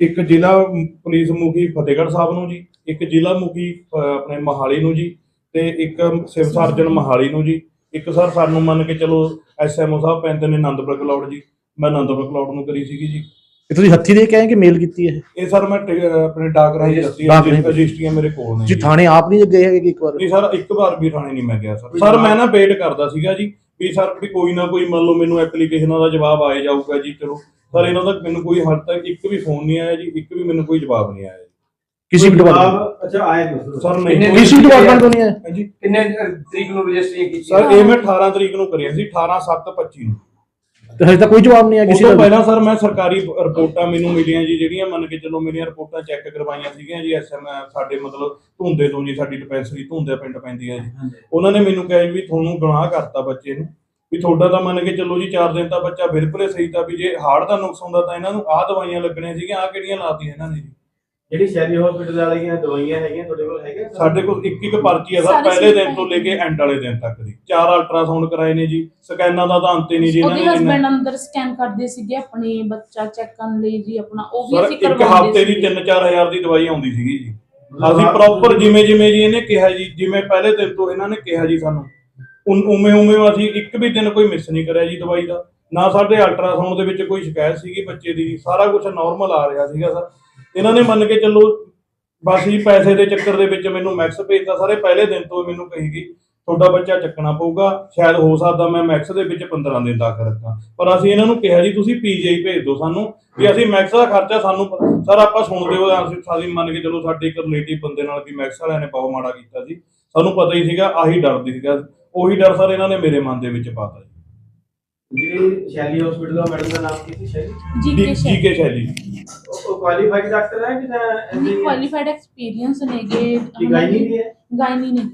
ਇੱਕ ਜ਼ਿਲ੍ਹਾ ਮ- ਪੁਲਿਸ ਮੁਖੀ ਫਤਿਹਗੜ੍ਹ ਸਾਹਿਬ ਨੂੰ ਜੀ ਇੱਕ ਜ਼ਿਲ੍ਹਾ ਮੁਖੀ ਅ, ਆਪਣੇ ਮਹਾਲੀ ਨੂੰ ਜੀ ਤੇ ਇੱਕ ਸਿਵ ਸਰਜਨ ਮਹਾਲੀ ਨੂੰ ਜੀ। ਇੱਕ ਸਰ ਸਾਨੂੰ ਮੰਨ ਕੇ ਚਲੋ ਐਸਐਮਓ ਸਾਹਿਬ ਪੈਂਦੇ ਨੇ ਆਨੰਦਪੁਰ ਕਲੌੜ ਜੀ। ਮੈਂ ਆਨੰਦਪੁਰ ਕਲੌੜ ਨੂੰ ਕਰੀ ਸੀਗੀ ਜੀ। ਇਹ ਤੁਸੀਂ ਹੱਥੀ ਦੇ ਕੇ ਆਏ ਕਿ ਮੇਲ ਕੀਤੀ ਹੈ ਇਹ ਸਰ ਮੈਂ ਟ- ਆਪਣੇ ਡਾਕ ਰਾਹੀਂ ਦੱਸੀ ਡਾਕ ਰਾਹੀਂ। ਰਜਿਸਟਰੀਆਂ ਮੇਰੇ ਕੋਲ ਨੇ ਜੀ ਜੀ। ਥਾਣੇ ਆਪ ਨਹੀਂ ਗਏ ਹੈਗੇ ਕਿ ਇੱਕ ਵਾਰ? ਨਹੀਂ ਸਰ ਇੱਕ ਵਾਰ ਵੀ ਥਾਣੇ ਨਹੀਂ ਮੈਂ ਗਿਆ ਸਰ। ਸਰ ਮੈਂ ਨਾ ਵੇਟ ਕਰਦਾ ਸੀਗਾ ਜੀ ਵੀ ਸਰ ਵੀ ਕੋਈ ਨਾ ਕੋਈ ਮੰਨ ਲਓ ਮੈਨੂੰ ਐਪਲੀਕੇਸ਼ਨਾਂ ਦਾ ਜਵਾਬ ਆਏ ਜਾਊਗਾ ਜੀ ਚਲੋ। ਸਰ ਇਹਨਾਂ ਦਾ ਮੈਨੂੰ ਕੋਈ ਹਾਲ ਤੱਕ ਇੱਕ ਵੀ ਫੋਨ ਨਹੀਂ ਆਇਆ ਜੀ ਇੱਕ ਵੀ ਮੈਨੂੰ ਕੋਈ ਜਵਾਬ ਨਹੀਂ ਆਇਆ ਜੀ। ਕਿਸੇ ਵੀ ਡਿਪਾਰਟਮੈਂਟ ਜਵਾਬ ਅੱਛਾ ਆਏ ਨੇ ਸਰ। ਨਹੀਂ ਕਿਸੇ ਵੀ ਡਿਪਾਰਟਮੈਂਟ ਤੋਂ ਨਹੀਂ ਆਇਆ ਜੀ ਕਿੰਨੇ ਤਰੀਕ ਨੂੰ ਰਜਿਸਟਰੀ ਕੀਤੀ? ਸਰ ਇਹ ਮੈਂ 18 ਤਰੀਕ ਨੂੰ ਕਰਿਆ ਸੀ 18 7 25 ਨੂੰ। ਤੇ ਹਜੇ ਤੱਕ ਕੋਈ ਜਵਾਬ ਨਹੀਂ ਆਇਆ ਉਸ ਕਿਸੇ ਤੋਂ ਦਾ ਪਹਿਲਾਂ ਸਰ ਮੈਂ ਸਰਕਾਰੀ ਰਿਪੋਰਟਾਂ ਮੈਨੂੰ ਮਿਲੀਆਂ ਜੀ ਜਿਹੜੀਆਂ ਮੰਨ ਕੇ ਚੱਲੋ ਮੇਰੀਆਂ ਰਿਪੋਰਟਾਂ ਚੈੱਕ ਕਰਵਾਈਆਂ ਸੀਗੀਆਂ ਜੀ ਐਸਐਮ ਸਾਡੇ ਮਤਲਬ ਧੁੰਦੇ ਤੋਂ ਜੀ ਸਾਡੀ ਡਿਸਪੈਂਸਰੀ ਧੁੰਦੇ ਪਿੰਡ ਪੈਂਦੀ ਹੈ ਜੀ। ਉਹਨਾਂ ਨੇ ਮੈਨੂੰ ਕਿਹਾ ਜੀ ਵੀ ਤੁਹਾਨੂੰ ਗੁਨਾਹ ਕਰਤਾ ਬੱਚੇ ਨੂੰ ਵੀ ਤੁਹਾਡਾ ਤਾਂ ਮੰਨ ਕੇ ਚੱਲੋ ਜੀ 4 ਦਿਨ ਤਾਂ ਬੱਚਾ ਬਿਲਕੁਲ ਸਹੀ ਤਾਂ ਵੀ ਜੇ ਹਾਰਟ ਦਾ ਨੁਕਸ ਹੁੰਦਾ ਤਾਂ ਇਹਨਾਂ ਨੂੰ ਆਹ ਦਵਾਈਆਂ ਲੱਗਣੀਆਂ ਸੀਗੀਆਂ ਆਹ ਕਿਹੜੀਆਂ ਲਾਤੀਆਂ ਇਹਨਾਂ ਨੇ ਜੀ। ਜਿਹੜੀ ਸ਼ੈਲੀ ਹਸਪੀਟਲ ਵਾਲੀਆਂ ਦਵਾਈਆਂ ਹੈਗੀਆਂ ਤੁਹਾਡੇ ਕੋਲ ਹੈਗੀਆਂ? ਸਾਡੇ ਕੋਲ ਇੱਕ ਇੱਕ ਪਰਚੀ ਹੈ ਸਰ ਸਾਰੇ ਪਹਿਲੇ ਦਿਨ ਤੋਂ ਲੈ ਕੇ ਐਂਡ ਵਾਲੇ ਦਿਨ ਤੱਕ ਦੀ। ਚਾਰ ਅਲਟਰਾਸਾਊਂਡ ਕਰਾਏ ਨੇ ਜੀ ਸਕੈਨਾਂ ਦਾ ਤਾਂ ਅੰਤ ਹੀ ਨਹੀਂ ਜੀ ਇਹਨਾਂ ਉਹਦੇ ਨੇ ਹਸਬੰਡ ਅੰਦਰ ਸਕੈਨ ਕਰਦੇ ਸੀਗੇ ਆਪਣੀ ਬੱਚਾ ਚੈੱਕ ਕਰਨ ਲਈ ਜੀ ਆਪਣਾ ਉਹ ਵੀ ਸਰ ਅਸੀਂ ਇੱਕ ਕਰਵਾਉਂਦੇ ਹਫ਼ਤੇ ਦੀ ਸੀਗੇ। 3-4000 ਦੀ ਦਵਾਈ ਆਉਂਦੀ ਸੀਗੀ ਜੀ। ਅਸੀਂ ਪ੍ਰੋਪਰ ਜਿਵੇਂ ਜਿਵੇਂ ਜੀ ਇਹਨੇ ਕਿਹਾ ਜੀ ਜਿਵੇਂ ਪਹਿਲੇ ਦਿਨ ਤੋਂ ਇਹਨਾਂ ਨੇ ਕਿਹਾ ਜੀ ਸਾਨੂੰ। ਉਨ- ਉਵੇਂ ਉਵੇਂ ਅਸੀਂ ਇੱਕ ਵੀ ਦਿਨ ਕੋਈ ਮਿਸ ਨਹੀਂ ਕਰਿਆ ਜੀ ਦਵਾਈ ਦਾ। ਨਾ ਸਾਡੇ ਅਲਟਰਾਸਾਊਂਡ ਦੇ ਵਿੱਚ ਕੋਈ ਸ਼ਿਕਾਇਤ ਸੀਗੀ ਬੱਚੇ ਦੀ ਸਾਰਾ ਕੁਝ ਨਾਰਮਲ ਆ ਰਿਹਾ ਸੀਗਾ ਸਰ। ਇਹਨਾਂ ਨੇ ਮੰਨ ਕੇ ਚੱਲੋ, ਬਸ ਜੀ ਪੈਸੇ ਦੇ ਚੱਕਰ ਦੇ ਵਿੱਚ ਮੈਨੂੰ ਮੈਕਸ ਭੇਜਤਾ, ਸਾਰੇ ਪਹਿਲੇ ਦਿਨ ਤੋਂ ਮੈਨੂੰ ਕਹੀ ਗਈ, ਤੁਹਾਡਾ ਬੱਚਾ ਚੱਕਣਾ ਪਊਗਾ, ਸ਼ਾਇਦ ਹੋ ਸਕਦਾ ਮੈਂ ਮੈਕਸ ਦੇ ਵਿੱਚ 15 ਦਿਨ ਦਾਖਲ ਰੱਖਾਂ। ਪਰ ਅਸੀਂ ਇਹਨਾਂ ਨੂੰ ਕਿਹਾ ਜੀ, ਤੁਸੀਂ ਪੀਜੀਆਈ ਭੇਜ ਦਿਓ ਸਾਨੂੰ, ਵੀ ਅਸੀਂ ਮੈਕਸ ਦਾ ਖਰਚਾ ਸਾਨੂੰ ਸਰ, ਆਪਾਂ ਸੁਣਦੇ ਹੋ ਅਸੀਂ ਸਾਡੀ ਮੰਨ ਕੇ ਚਲੋ, ਸਾਡੇ ਇੱਕ ਰਿਲੇਟਿਵ ਬੰਦੇ ਨਾਲ ਵੀ ਮੈਕਸ ਵਾਲਿਆਂ ਨੇ ਬਹੁਤ ਮਾੜਾ ਕੀਤਾ ਸੀ ਸਾਨੂੰ ਪਤਾ ਹੀ ਸੀਗਾ, ਆਹੀ ਡਰ ਸੀਗਾ। ਉਹੀ ਡਰ ਸਰ ਇਹਨਾਂ ਨੇ ਮੇਰੇ ਮਨ ਦੇ ਵਿੱਚ ਪਾਤਾ ਜੀ ਜਿਹੜੀ ਸ਼ੈਲੀ ਹਸਪੀਟਲ ਦਾ ਮੈਡਮ ਦਾ ਨਾਮ ਕੀ ਸੀ ਸ਼ੈਲੀ ਜੀ ਕੇ ਜੀ ਕੇ ਸ਼ੈਲੀ ਉਹ ਕੁਆਲੀਫਾਈਡ ਡਾਕਟਰ ਹੈ ਕਿ ਨਾ ਕੁਆਲੀਫਾਈਡ ਐਕਸਪੀਰੀਅੰਸ ਨੇਗੇ ਕੀ ਗਾਇਨੀ ਵੀ ਹੈ ਗਾਇਨੀ ਨੇ